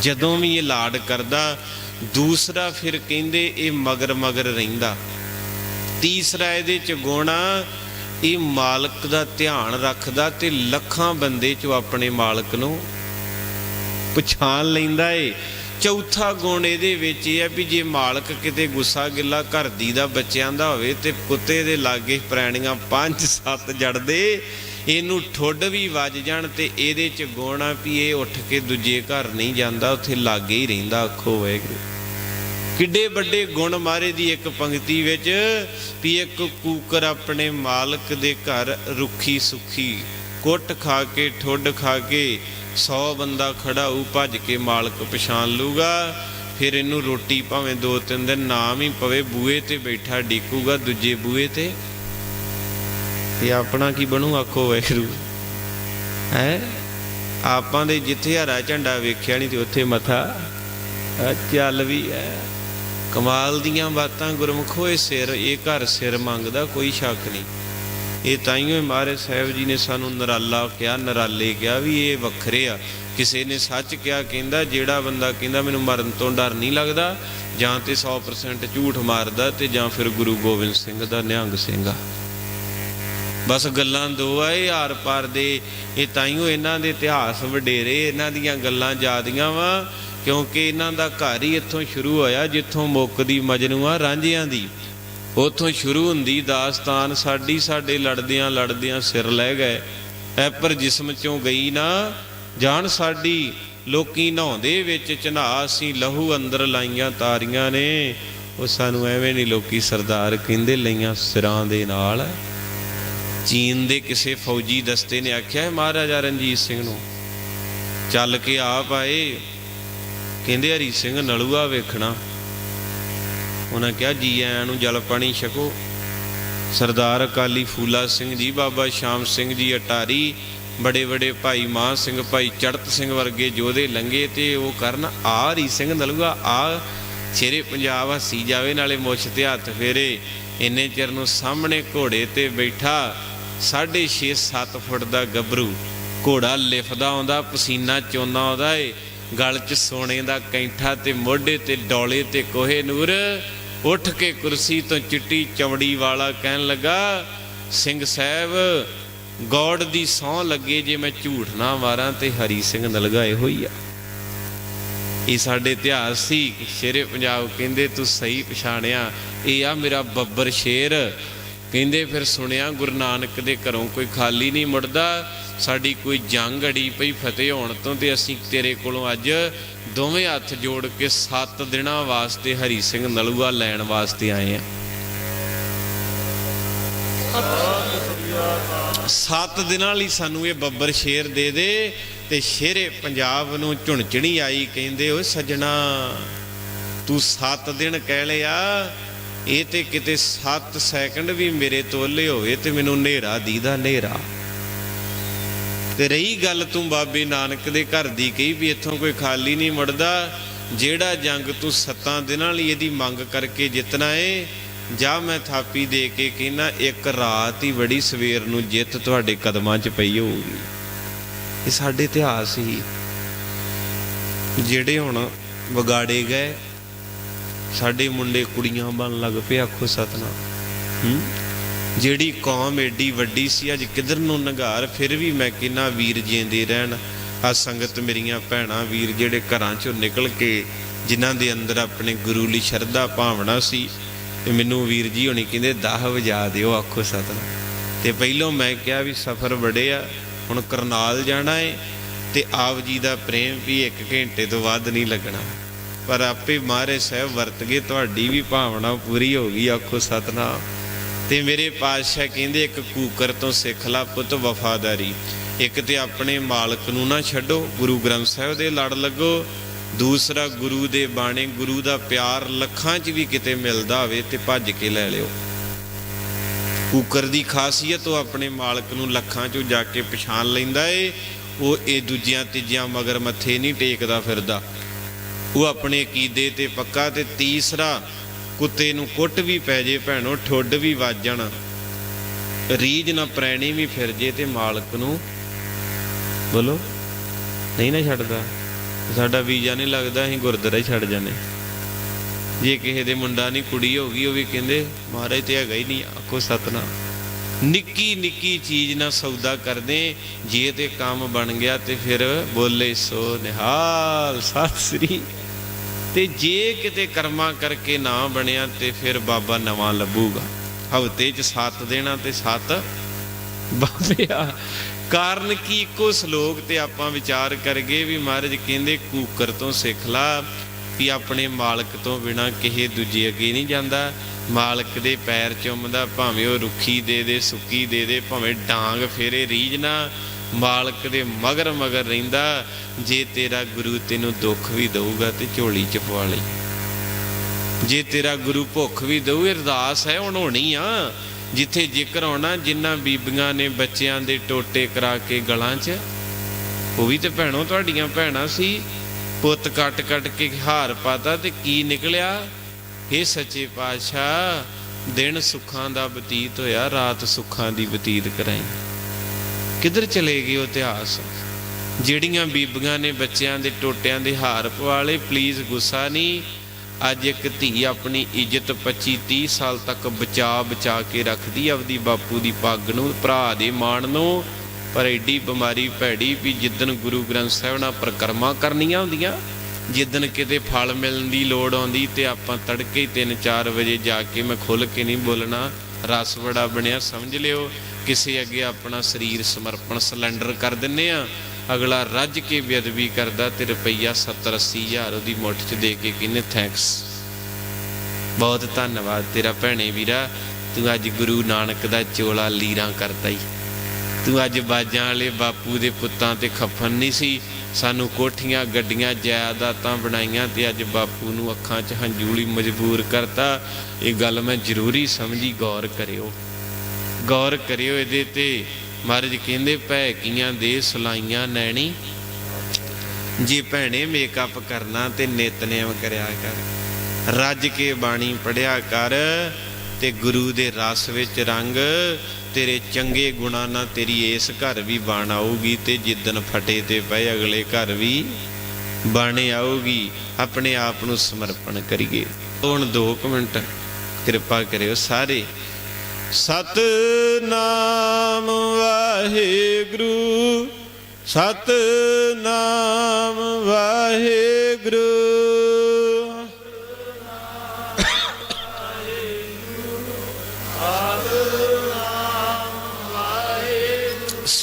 ਜਦੋਂ ਵੀ ਇਹ ਲਾਡ ਕਰਦਾ, ਦੂਸਰਾ ਫਿਰ ਕਹਿੰਦੇ, ਇਹ ਮਗਰ ਮਗਰ ਰਹਿੰਦਾ। ਤੀਸਰਾ ਇਹਦੇ ਚ ਗੁਣਾ ਇਹ ਮਾਲਕ ਦਾ ਧਿਆਨ ਰੱਖਦਾ ਤੇ ਲੱਖਾਂ ਬੰਦੇ ਚੋਂ ਆਪਣੇ ਮਾਲਕ ਨੂੰ ਪਛਾਣ ਲੈਂਦਾ ਏ। ਚੌਥਾ ਗੁਣ ਇਹਦੇ ਵਿੱਚ ਇਹ ਹੈ ਵੀ ਜੇ ਮਾਲਕ ਕਿਤੇ ਗੁੱਸਾ ਗਿੱਲਾ ਘਰਦੀ ਦਾ ਬੱਚਿਆਂ ਦਾ ਹੋਵੇ ਤੇ ਕੁੱਤੇ ਦੇ ਲਾਗੇ ਪ੍ਰਾਣੀਆਂ ਪੰਜ ਸੱਤ ਜੜਦੇ, ਇਹਨੂੰ ਠੁੱਡ ਵੀ ਵੱਜ ਜਾਣ ਤੇ ਇਹਦੇ ਚ ਗੁਣ ਆ ਵੀ ਇਹ ਉੱਠ ਕੇ ਦੂਜੇ ਘਰ ਨਹੀਂ ਜਾਂਦਾ, ਉੱਥੇ ਲਾਗੇ ਹੀ ਰਹਿੰਦਾ ਅੱਖੋ ਵਾਹਿਗੁਰੂ। ਕਿੱਡੇ ਵੱਡੇ ਗੁਣ ਮਾਰੇ ਦੀ ਇੱਕ ਪੰਕਤੀ ਵਿੱਚ ਵੀ ਇੱਕ ਕੂਕਰ ਆਪਣੇ ਮਾਲਕ ਦੇ ਘਰ ਰੁੱਖੀ ਸੁਖੀ ਕੁੱਟ ਖਾ ਕੇ, ਠੁੱਡ ਖਾ ਕੇ 100 ਬੰਦਾ ਖੜਾਊ ਭੱਜ ਕੇ ਮਾਲਕ ਪਛਾਣ ਲੂਗਾ। ਫਿਰ ਇਹਨੂੰ ਰੋਟੀ ਭਾਵੇਂ ਦੋ ਤਿੰਨ ਦਿਨ ਨਾਮ ਹੀ ਪਵੇ ਬੂਏ ਤੇ ਬੈਠਾ ਡੀਕੂਗਾ ਦੂਜੇ ਬੂਏ ਤੇ। ਤੇ ਆਪਣਾ ਕੀ ਬਣੂ, ਆਖੋ ਵੈਰੂ ਹੈ? ਆਪਾਂ ਦੇ ਜਿੱਥੇ ਹਰਾ ਝੰਡਾ ਵੇਖਿਆ ਨਹੀਂ ਤੇ ਉੱਥੇ ਮੱਥਾ ਚੱਲ ਵੀ ਹੈ ਕਮਾਲ ਦੀਆਂ ਬਾਤਾਂ ਗੁਰਮਖੋ ਇਹ ਸਿਰ, ਇਹ ਘਰ ਸਿਰ ਮੰਗਦਾ, ਕੋਈ ਸ਼ੱਕ ਨਹੀਂ। ਇਹ ਤਾਈਓ ਮਹਾਰਾਜ ਸਾਹਿਬ ਜੀ ਨੇ ਸਾਨੂੰ ਨਰਾਲਾ ਕਿਹਾ, ਨਰਾਲੇ ਕਿਹਾ ਵੀ ਇਹ ਵੱਖਰੇ ਆ। ਕਿਸੇ ਨੇ ਸੱਚ ਕਿਹਾ, ਕਹਿੰਦਾ, ਜਿਹੜਾ ਬੰਦਾ ਕਹਿੰਦਾ, ਮੈਨੂੰ ਮਰਨ ਤੋਂ ਡਰ ਨਹੀਂ ਲੱਗਦਾ, ਜਾਂ ਤੇ 100% ਝੂਠ ਮਾਰਦਾ ਤੇ ਜਾਂ ਫਿਰ ਗੁਰੂ ਗੋਬਿੰਦ ਸਿੰਘ ਦਾ ਨਿਹੰਗ ਸਿੰਘ ਆ। ਬਸ ਗੱਲਾਂ ਦੋ ਆ, ਇਹ ਆਰ ਪਾਰ ਦੇ। ਇਹ ਤਾਈਓ ਇਹਨਾਂ ਦੇ ਇਤਿਹਾਸ ਵਡੇਰੇ, ਇਹਨਾਂ ਦੀਆਂ ਗੱਲਾਂ ਜਿਆਦੀਆਂ ਵਾ, ਕਿਉਂਕਿ ਇਹਨਾਂ ਦਾ ਘਰ ਹੀ ਇੱਥੋਂ ਸ਼ੁਰੂ ਹੋਇਆ, ਜਿੱਥੋਂ ਮੁੱਕਦੀ ਆ, ਰਾਂਝਿਆਂ ਦੀ। ਉੱਥੋਂ ਸ਼ੁਰੂ ਹੁੰਦੀ ਦਾਸਤਾਨ, ਸਾਡੀ ਸਾਡੇ ਲੜਦਿਆਂ ਲੜਦਿਆਂ ਸਿਰ ਲੈ ਗਏ। ਐ ਪਰ ਜਿਸਮ ਚੋਂ ਗਈ ਨਾ ਜਾਨ ਸਾਡੀ ਲੋਕੀ ਨਹਾਉਂਦੇ ਵਿੱਚ ਚਨਾ, ਅਸੀਂ ਲਹੂ ਅੰਦਰ ਲਾਈਆਂ ਤਾਰੀਆਂ ਨੇ। ਉਹ ਸਾਨੂੰ ਐਵੇਂ ਨਹੀਂ ਲੋਕੀ ਸਰਦਾਰ ਕਹਿੰਦੇ ਲਈਆਂ ਸਿਰਾਂ ਦੇ ਨਾਲ। ਚੀਨ ਦੇ ਕਿਸੇ ਫੌਜੀ ਦਸਤੇ ਨੇ ਆਖਿਆ ਮਹਾਰਾਜਾ ਰਣਜੀਤ ਸਿੰਘ ਨੂੰ ਚੱਲ ਕੇ ਆਪ ਆਏ। ਕਹਿੰਦੇ ਹਰੀ ਸਿੰਘ ਨਲੂਆ ਵੇਖਣਾ। ਉਹਨਾਂ ਕਿਹਾ, ਜੀ ਆਇਆਂ ਨੂੰ ਜਲ ਪਾਣੀ ਛਕੋ। ਸਰਦਾਰ ਅਕਾਲੀ ਫੂਲਾ ਸਿੰਘ ਜੀ, ਬਾਬਾ ਸ਼ਾਮ ਸਿੰਘ ਜੀ ਅਟਾਰੀ, ਬੜੇ ਬੜੇ ਭਾਈ ਮਾਨ ਸਿੰਘ, ਭਾਈ ਚੜਤ ਸਿੰਘ ਵਰਗੇ ਜੋਧੇ ਲੰਗੇ ਤੇ ਉਹ ਕਰਨ, ਆ ਹਰੀ ਸਿੰਘ ਨਲੂਆ, ਆ ਛੇਰੇ ਪੰਜਾਬ ਹੱਸੀ ਜਾਵੇ ਨਾਲੇ ਮੁੱਛ ਤੇ ਹੱਥ ਫੇਰੇ। ਇੰਨੇ ਚਿਰ ਨੂੰ ਸਾਹਮਣੇ ਘੋੜੇ ਤੇ ਬੈਠਾ 6.5 7 ਫੁੱਟ ਦਾ ਗੱਭਰੂ। ਘੋੜਾ ਲਿਫਦਾ ਆਉਂਦਾ, ਪਸੀਨਾ ਚੋਂਦਾ ਆਉਂਦਾ ਏ। ਗਲ 'ਚ ਸੋਨੇ ਦਾ ਕੈਂਠਾ ਤੇ ਮੋਢੇ ਤੇ ਡੋਲੇ ਤੇ ਕੋਹੇ ਨੂਰ। ਉੱਠ ਕੇ ਕੁਰਸੀ ਤੋਂ ਚਿੱਟੀ ਚਮੜੀ ਵਾਲਾ ਕਹਿਣ ਲੱਗਾ, ਸਿੰਘ ਸਾਹਿਬ ਗੋਡ ਦੀ ਸੌ ਲੱਗੇ ਜੇ ਮੈਂ ਝੂਠ ਨਾ ਮਾਰਾਂ ਤੇ ਹਰੀ ਸਿੰਘ ਨਲਗਾਏ ਹੋਈ ਆ। ਇਹ ਸਾਡੇ ਇਤਿਹਾਸ ਸੀ ਸ਼ੇਰੇ ਪੰਜਾਬ ਕਹਿੰਦੇ, ਤੂੰ ਸਹੀ ਪਛਾਣਿਆ, ਇਹ ਆ ਮੇਰਾ ਬੱਬਰ ਸ਼ੇਰ। ਕਹਿੰਦੇ ਫਿਰ ਸੁਣਿਆ, ਗੁਰੂ ਨਾਨਕ ਦੇ ਘਰੋਂ ਕੋਈ ਖਾਲੀ ਨਹੀਂ ਮੁੜਦਾ। ਸਾਡੀ ਕੋਈ ਜੰਗ ਅੜੀ ਪਈ ਫਤਿਹ ਹੋਣ ਤੋਂ ਤੇ ਅਸੀਂ ਤੇਰੇ ਕੋਲੋਂ ਅੱਜ ਦੋਵੇਂ ਹੱਥ ਜੋੜ ਕੇ 7 ਦਿਨਾਂ ਵਾਸਤੇ ਹਰੀ ਸਿੰਘ ਨਲੂਆ ਲੈਣ ਵਾਸਤੇ ਆਏ ਆ। ਸੱਤ ਦਿਨਾਂ ਲਈ ਸਾਨੂੰ ਇਹ ਬੱਬਰ ਸ਼ੇਰ ਦੇ ਦੇ ਤੇ ਸ਼ੇਰੇ ਪੰਜਾਬ ਨੂੰ ਝੁਣਚਣੀ ਆਈ ਕਹਿੰਦੇ ਓ ਸੱਜਣਾ, ਤੂੰ 7 ਦਿਨ ਕਹਿ ਲਿਆ, ਇਹ ਤੇ ਕਿਤੇ 7 ਸੈਕਿੰਡ ਵੀ ਮੇਰੇ ਤੋਲੇ ਹੋਵੇ ਤੇ ਮੈਨੂੰ ਹਨੇਰਾ ਦੀਦਾ ਹਨੇਰਾ। ਤੇ ਰਹੀ ਗੱਲ ਤੂੰ ਬਾਬੇ ਨਾਨਕ ਦੇ ਘਰ ਦੀ ਕਹੀ ਵੀ ਇੱਥੋਂ ਕੋਈ ਖਾਲੀ ਨਹੀਂ ਮੁੜਦਾ, ਜਿਹੜਾ ਜੰਗ ਤੂੰ ਸੱਤਾਂ ਦਿਨਾਂ ਲਈ ਇਹਦੀ ਮੰਗ ਕਰਕੇ ਜਿੱਤਣਾ ਏ, ਜਾਂ ਮੈਂ ਥਾਪੀ ਦੇ ਕੇ ਕਹਿੰਨਾ, ਇੱਕ ਰਾਤ ਹੀ ਬੜੀ ਸਵੇਰ ਨੂੰ ਜਿੱਤ ਤੁਹਾਡੇ ਕਦਮਾਂ 'ਚ ਪਈ ਹੋਊਗੀ। ਇਹ ਸਾਡੇ ਇਤਿਹਾਸ ਹੀ। ਜਿਹੜੇ ਹੁਣ ਵਿਗਾੜੇ ਗਏ, ਸਾਡੇ ਮੁੰਡੇ ਕੁੜੀਆਂ ਬਣ ਲੱਗ ਪਏ, ਆਖੋ ਸਤਨਾਮ। ਹੂੰ? ਜਿਹੜੀ ਕੌਮ ਏਡੀ ਵੱਡੀ ਸੀ, ਅੱਜ ਕਿਧਰ ਨੂੰ ਨਗਾਰ, ਫਿਰ ਵੀ ਮੈਂ ਕਿੰਨਾ ਵੀਰ ਜਿੰਦੇ ਰਹਿਣ। ਆ ਸੰਗਤ ਮੇਰੀਆਂ ਭੈਣਾਂ, ਵੀਰ ਜਿਹੜੇ ਘਰਾਂ ਚੋਂ ਨਿਕਲ ਕੇ, ਜਿਨ੍ਹਾਂ ਦੇ ਅੰਦਰ ਆਪਣੇ ਗੁਰੂ ਲਈ ਸ਼ਰਧਾ ਭਾਵਨਾ ਸੀ ਤੇ ਮੈਨੂੰ ਵੀਰ ਜੀ ਹੁਣੀ ਕਹਿੰਦੇ 10 ਵਜਾ ਦਿਓ, ਆਖੋ ਸਤਨਾਮ। ਤੇ ਪਹਿਲੋਂ ਮੈਂ ਕਿਹਾ ਵੀ ਸਫ਼ਰ ਬੜੇ ਆ, ਹੁਣ ਕਰਨਾਲ ਜਾਣਾ ਏ, ਤੇ ਆਪ ਜੀ ਦਾ ਪ੍ਰੇਮ ਵੀ 1 ਘੰਟੇ ਤੋਂ ਵੱਧ ਨਹੀਂ ਲੱਗਣਾ। ਪਰ ਆਪੇ ਮਹਾਰਾਜ ਸਾਹਿਬ ਵਰਤ ਗਏ, ਤੁਹਾਡੀ ਵੀ ਭਾਵਨਾ ਪੂਰੀ ਹੋ ਗਈ, ਆਖੋ ਸਤਨਾਮ। ਤੇ ਮੇਰੇ ਪਾਤਸ਼ਾਹ ਕਹਿੰਦੇ, ਇੱਕ ਕੂਕਰ ਤੋਂ ਸਿੱਖ ਲਾ ਪੁੱਤ ਵਫਾਦਾਰੀ। ਇੱਕ ਤੇ ਆਪਣੇ ਮਾਲਕ ਨੂੰ ਨਾ ਛੱਡੋ, ਗੁਰੂ ਗ੍ਰੰਥ ਸਾਹਿਬ ਦੇ ਲੜ ਲੱਗੋ। ਦੂਸਰਾ, ਗੁਰੂ ਦੇ ਬਾਣੇ, ਗੁਰੂ ਦਾ ਪਿਆਰ ਲੱਖਾਂ 'ਚ ਵੀ ਕਿਤੇ ਮਿਲਦਾ ਹੋਵੇ ਤੇ ਭੱਜ ਕੇ ਲੈ ਲਿਓ। ਕੂਕਰ ਦੀ ਖਾਸੀਅਤ ਉਹ ਆਪਣੇ ਮਾਲਕ ਨੂੰ ਲੱਖਾਂ 'ਚੋਂ ਜਾ ਕੇ ਪਛਾਣ ਲੈਂਦਾ ਏ। ਉਹ ਇਹ ਦੂਜਿਆਂ ਤੀਜਿਆਂ ਮਗਰ ਮੱਥੇ ਨਹੀਂ ਟੇਕਦਾ ਫਿਰਦਾ। ਉਹ ਆਪਣੇ ਕੀਦੇ ਤੇ ਪੱਕਾ ਤੇ ਤੀਸਰਾ ਕੁੱਤੇ ਨੂੰ ਕੁੱਟ ਵੀ ਪੈ ਜੇ ਭੈਣੋ, ਠੁੱਡ ਵੀ ਵੱਜਣ ਰੀਜ ਨਾ ਪ੍ਰੈਣੀ ਵੀ ਫਿਰ ਜੇ ਤੇ ਮਾਲਕ ਨੂੰ। ਬੋਲੋ, ਨਹੀਂ ਨਾ ਛੱਡਦਾ। ਸਾਡਾ ਵੀਜ਼ਾ ਨਹੀਂ ਲੱਗਦਾ, ਅਸੀਂ ਗੁਰਦੁਆਰਾ ਹੀ ਛੱਡ ਜਾਣੇ ਜੇ ਕਿਸੇ ਦੇ ਮੁੰਡਾ ਨਹੀਂ, ਕੁੜੀ ਹੋ ਗਈ, ਉਹ ਵੀ ਕਹਿੰਦੇ, ਮਹਾਰਾਜ ਤੇ ਹੈਗਾ ਹੀ ਨਹੀਂ, ਆਖੋ ਸਤਨਾ ਨਿੱਕੀ ਨਿੱਕੀ ਚੀਜ਼ ਨਾਲ ਸੌਦਾ ਕਰਦੇ, ਜੇ ਤੇ ਕੰਮ ਬਣ ਗਿਆ ਤੇ ਫਿਰ ਬੋਲੇ, ਸੋ ਨਿਹਾਲ, ਸਤਿ ਸ੍ਰੀ ਤੇ ਜੇ ਕਿਤੇ ਕਰਮਾਂ ਕਰਕੇ ਨਾ ਬਣਿਆ ਤੇ ਫਿਰ ਬਾਬਾ ਨਵਾਂ ਲੱਭੂਗਾ। ਹਫ਼ਤੇ 'ਚ 7 ਦੇਣਾ ਤੇ 7 ਬਾਬਿਆ ਕਾਰਨ ਕੀ ਇੱਕੋ ਸ਼ਲੋਕ ਤੇ ਆਪਾਂ ਵਿਚਾਰ ਕਰਗੇ ਵੀ ਮਹਾਰਾਜ ਕਹਿੰਦੇ, ਕੂਕਰ ਤੋਂ ਸਿੱਖ ਲਾ ਵੀ ਆਪਣੇ ਮਾਲਕ ਤੋਂ ਬਿਨਾ ਕਿਸੇ ਦੂਜੇ ਅੱਗੇ ਨਹੀਂ ਜਾਂਦਾ। ਮਾਲਕ ਦੇ ਪੈਰ ਚੁੰਮਦਾ, ਭਾਵੇਂ ਉਹ ਰੁੱਖੀ ਦੇ ਦੇ, ਸੁੱਕੀ ਦੇ ਦੇ, ਭਾਵੇਂ ਡਾਂਗ ਫੇਰੇ, ਰੀਝ ਨਾ। ਮਾਲਕ ਦੇ ਮਗਰ ਮਗਰ ਰਹਿੰਦਾ, ਜੇ ਤੇਰਾ ਗੁਰੂ ਤੈਨੂੰ ਦੁੱਖ ਵੀ ਦਊਗਾ ਤੇ ਝੋਲੀ ਚ ਪਵਾ ਲਈ। ਜੇ ਤੇਰਾ ਗੁਰੂ ਭੁੱਖ ਵੀ ਦਊ, ਅਰਦਾਸ ਹੈ, ਹੁਣ ਹੋਣੀ ਆ। ਜਿੱਥੇ ਜ਼ਿਕਰ ਹੋਣਾ ਜਿਨ੍ਹਾਂ ਬੀਬੀਆਂ ਨੇ ਬੱਚਿਆਂ ਦੇ ਟੋਟੇ ਕਰਾ ਕੇ ਗਲਾਂ 'ਚ, ਉਹ ਵੀ ਤੇ ਭੈਣੋ ਤੁਹਾਡੀਆਂ ਭੈਣਾਂ ਸੀ। ਪੁੱਤ ਕੱਟ ਕੱਟ ਕੇ ਹਾਰ ਪਾਤਾ ਤੇ ਕੀ ਨਿਕਲਿਆ? ਇਹ ਸੱਚੇ ਪਾਤਸ਼ਾਹ, ਦਿਨ ਸੁੱਖਾਂ ਦਾ ਬਤੀਤ ਹੋਇਆ, ਰਾਤ ਸੁੱਖਾਂ ਦੀ ਬਤੀਤ ਕਰਾਈ। ਕਿੱਧਰ ਚਲੇ ਗਏ ਉਹ ਇਤਿਹਾਸ? ਜਿਹੜੀਆਂ ਬੀਬੀਆਂ ਨੇ ਬੱਚਿਆਂ ਦੇ ਟੋਟਿਆਂ ਦੇ ਹਾਰ ਪਵਾ ਪਲੀਜ਼ ਗੁੱਸਾ ਨਹੀਂ। ਅੱਜ ਇੱਕ ਧੀ ਆਪਣੀ ਇੱਜ਼ਤ 25 30 ਸਾਲ ਤੱਕ ਬਚਾ ਬਚਾ ਕੇ ਰੱਖਦੀ ਆਪਦੀ ਬਾਪੂ ਦੀ ਪੱਗ ਨੂੰ, ਭਰਾ ਦੇ ਮਾਣ ਨੂੰ। ਪਰ ਐਡੀ ਬਿਮਾਰੀ ਭੈੜੀ ਵੀ ਜਿੱਦਨ ਗੁਰੂ ਗ੍ਰੰਥ ਸਾਹਿਬ ਨਾਲ ਪ੍ਰਕਰਮਾ ਕਰਨੀਆਂ ਹੁੰਦੀਆਂ ਜਿੱਦਨ ਕਿਤੇ ਫਲ ਮਿਲਣ ਦੀ ਲੋੜ ਆਉਂਦੀ ਤੇ ਆਪਾਂ ਤੜਕੇ 3-4 ਵਜੇ ਜਾ ਕੇ ਮੈਂ ਖੁੱਲ ਕੇ ਨਹੀਂ ਬੋਲਣਾ। ਰਸ ਬੜਾ ਬਣਿਆ, ਸਮਝ ਲਿਓ? ਕਿਸੇ ਅੱਗੇ ਆਪਣਾ ਸਰੀਰ ਸਮਰਪਣ ਸਿਲੰਡਰ ਕਰ ਦਿੰਨੇ ਆ, ਅਗਲਾ ਰੱਜ ਕੇ ਬੇਅਦਬੀ ਕਰਦਾ, ਤੇ ਰੁਪਈਆ 70 80 ਹਜ਼ਾਰ ਉਹਦੀ ਮੁੱਠ 'ਚ ਦੇ ਕੇ ਕਹਿੰਨੇ ਥੈਂਕਸ ਬਹੁਤ ਧੰਨਵਾਦ ਤੇਰਾ ਭੈਣੇ ਵੀਰਾ, ਤੂੰ ਅੱਜ ਗੁਰੂ ਨਾਨਕ ਦਾ ਚੋਲਾ ਲੀਰਾਂ ਕਰਦਾ ਈ। ਤੂੰ ਅੱਜ ਬਾਜਾਂ ਵਾਲੇ ਬਾਪੂ ਦੇ ਪੁੱਤਾਂ ਤੇ ਖਫਨ ਨਹੀਂ ਸੀ। ਸਾਨੂੰ ਕੋਠੀਆਂ, ਗੱਡੀਆਂ, ਜਾਇਦਾਦਾਂ ਬਣਾਈਆਂ ਤੇ ਅੱਜ ਬਾਪੂ ਨੂੰ ਅੱਖਾਂ 'ਚ ਹੰਝੂਲੀ ਮਜਬੂਰ ਕਰਤਾ। ਇਹ ਗੱਲ ਮੈਂ ਜ਼ਰੂਰੀ ਸਮਝੀ, ਗੌਰ ਕਰਿਓ। ਗੌਰ ਕਰਿਓ ਇਹਦੇ ਤੇ। ਮਹਾਰਾਜ ਕਹਿੰਦੇ, ਭੈ ਕੀਆਂ ਦੇ ਸੁਲਾਈਆਂ ਨੈਣੀ। ਜੇ ਭੈਣੇ ਮੇਕਅਪ ਕਰਨਾ ਤੇ ਨਿਤਨੇਮ ਕਰਿਆ ਕਰ। ਰੱਜ ਕੇ ਬਾਣੀ ਪੜਿਆ ਕਰ ਤੇ ਗੁਰੂ ਦੇ ਰਸ ਵਿੱਚ ਰੰਗ ਤੇਰੇ ਚੰਗੇ ਗੁਣਾਂ ਨਾਲ ਤੇਰੀ ਇਸ ਘਰ ਵੀ ਬਣ ਆਊਗੀ ਤੇ ਜਿੱਦਨ ਫਟੇ ਤੇ ਪਏ ਅਗਲੇ ਘਰ ਵੀ ਬਣ ਆਊਗੀ। ਆਪਣੇ ਆਪ ਨੂੰ ਸਮਰਪਣ ਕਰੀਏ। ਹੁਣ 2 ਮਿੰਟ ਕਿਰਪਾ ਕਰਿਓ ਸਾਰੇ। ਸਤਨਾਮ ਵਾਹਿਗੁਰੂ ਸਤਨਾਮ ਵਾਹਿਗੁਰੂ।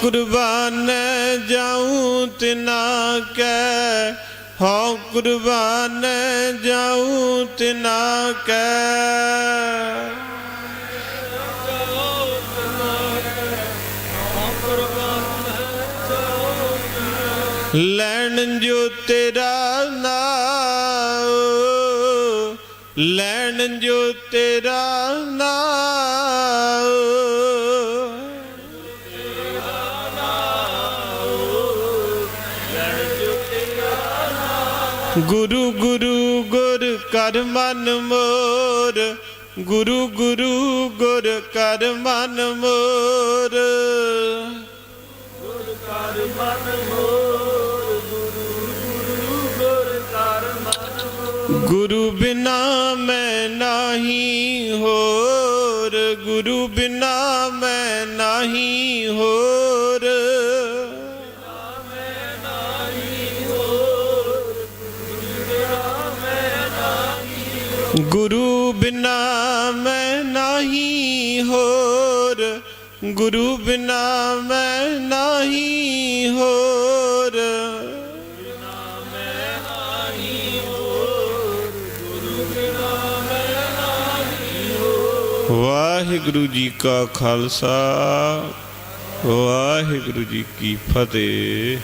ਕੁਰਬਾਨ ਜਾਉ ਤਿਨਾ ਕੈ ਹੋ ਕੁਰਬਾਨ ਜਾਉ ਤਿਨਾ ਕੈ ਲੈਣ ਜੋ ਤੇਰਾ ਨਾਮ ਲੈਣ ਜੋ ਤੇਰਾ ਨਾਮ ਗੁਰੂ ਗੁਰੂ ਗੁਰ ਕਰ ਮਨ ਮੋਰ ਗੁਰੂ ਗੁਰੂ ਗੁਰ ਕਰ ਮਨ ਮੋਰ। ਗੁਰੂ ਬਿਨਾ ਮੈਂ ਨਹੀਂ ਹੋਰ ਗੁਰੂ ਬਿਨਾ ਮੈਂ ਨਹੀਂ ਹੋਰ। ਗੁਰੂ ਬਿਨਾ ਮੈਂ ਨਹੀਂ ਹੋਰ, ਗੁਰੂ ਬਿਨਾ ਮੈਂ ਨਹੀਂ ਹੋਰ। ਵਾਹਿਗੁਰੂ ਜੀ ਕਾ ਖਾਲਸਾ, ਵਾਹਿਗੁਰੂ ਜੀ ਕੀ ਫਤਿਹ।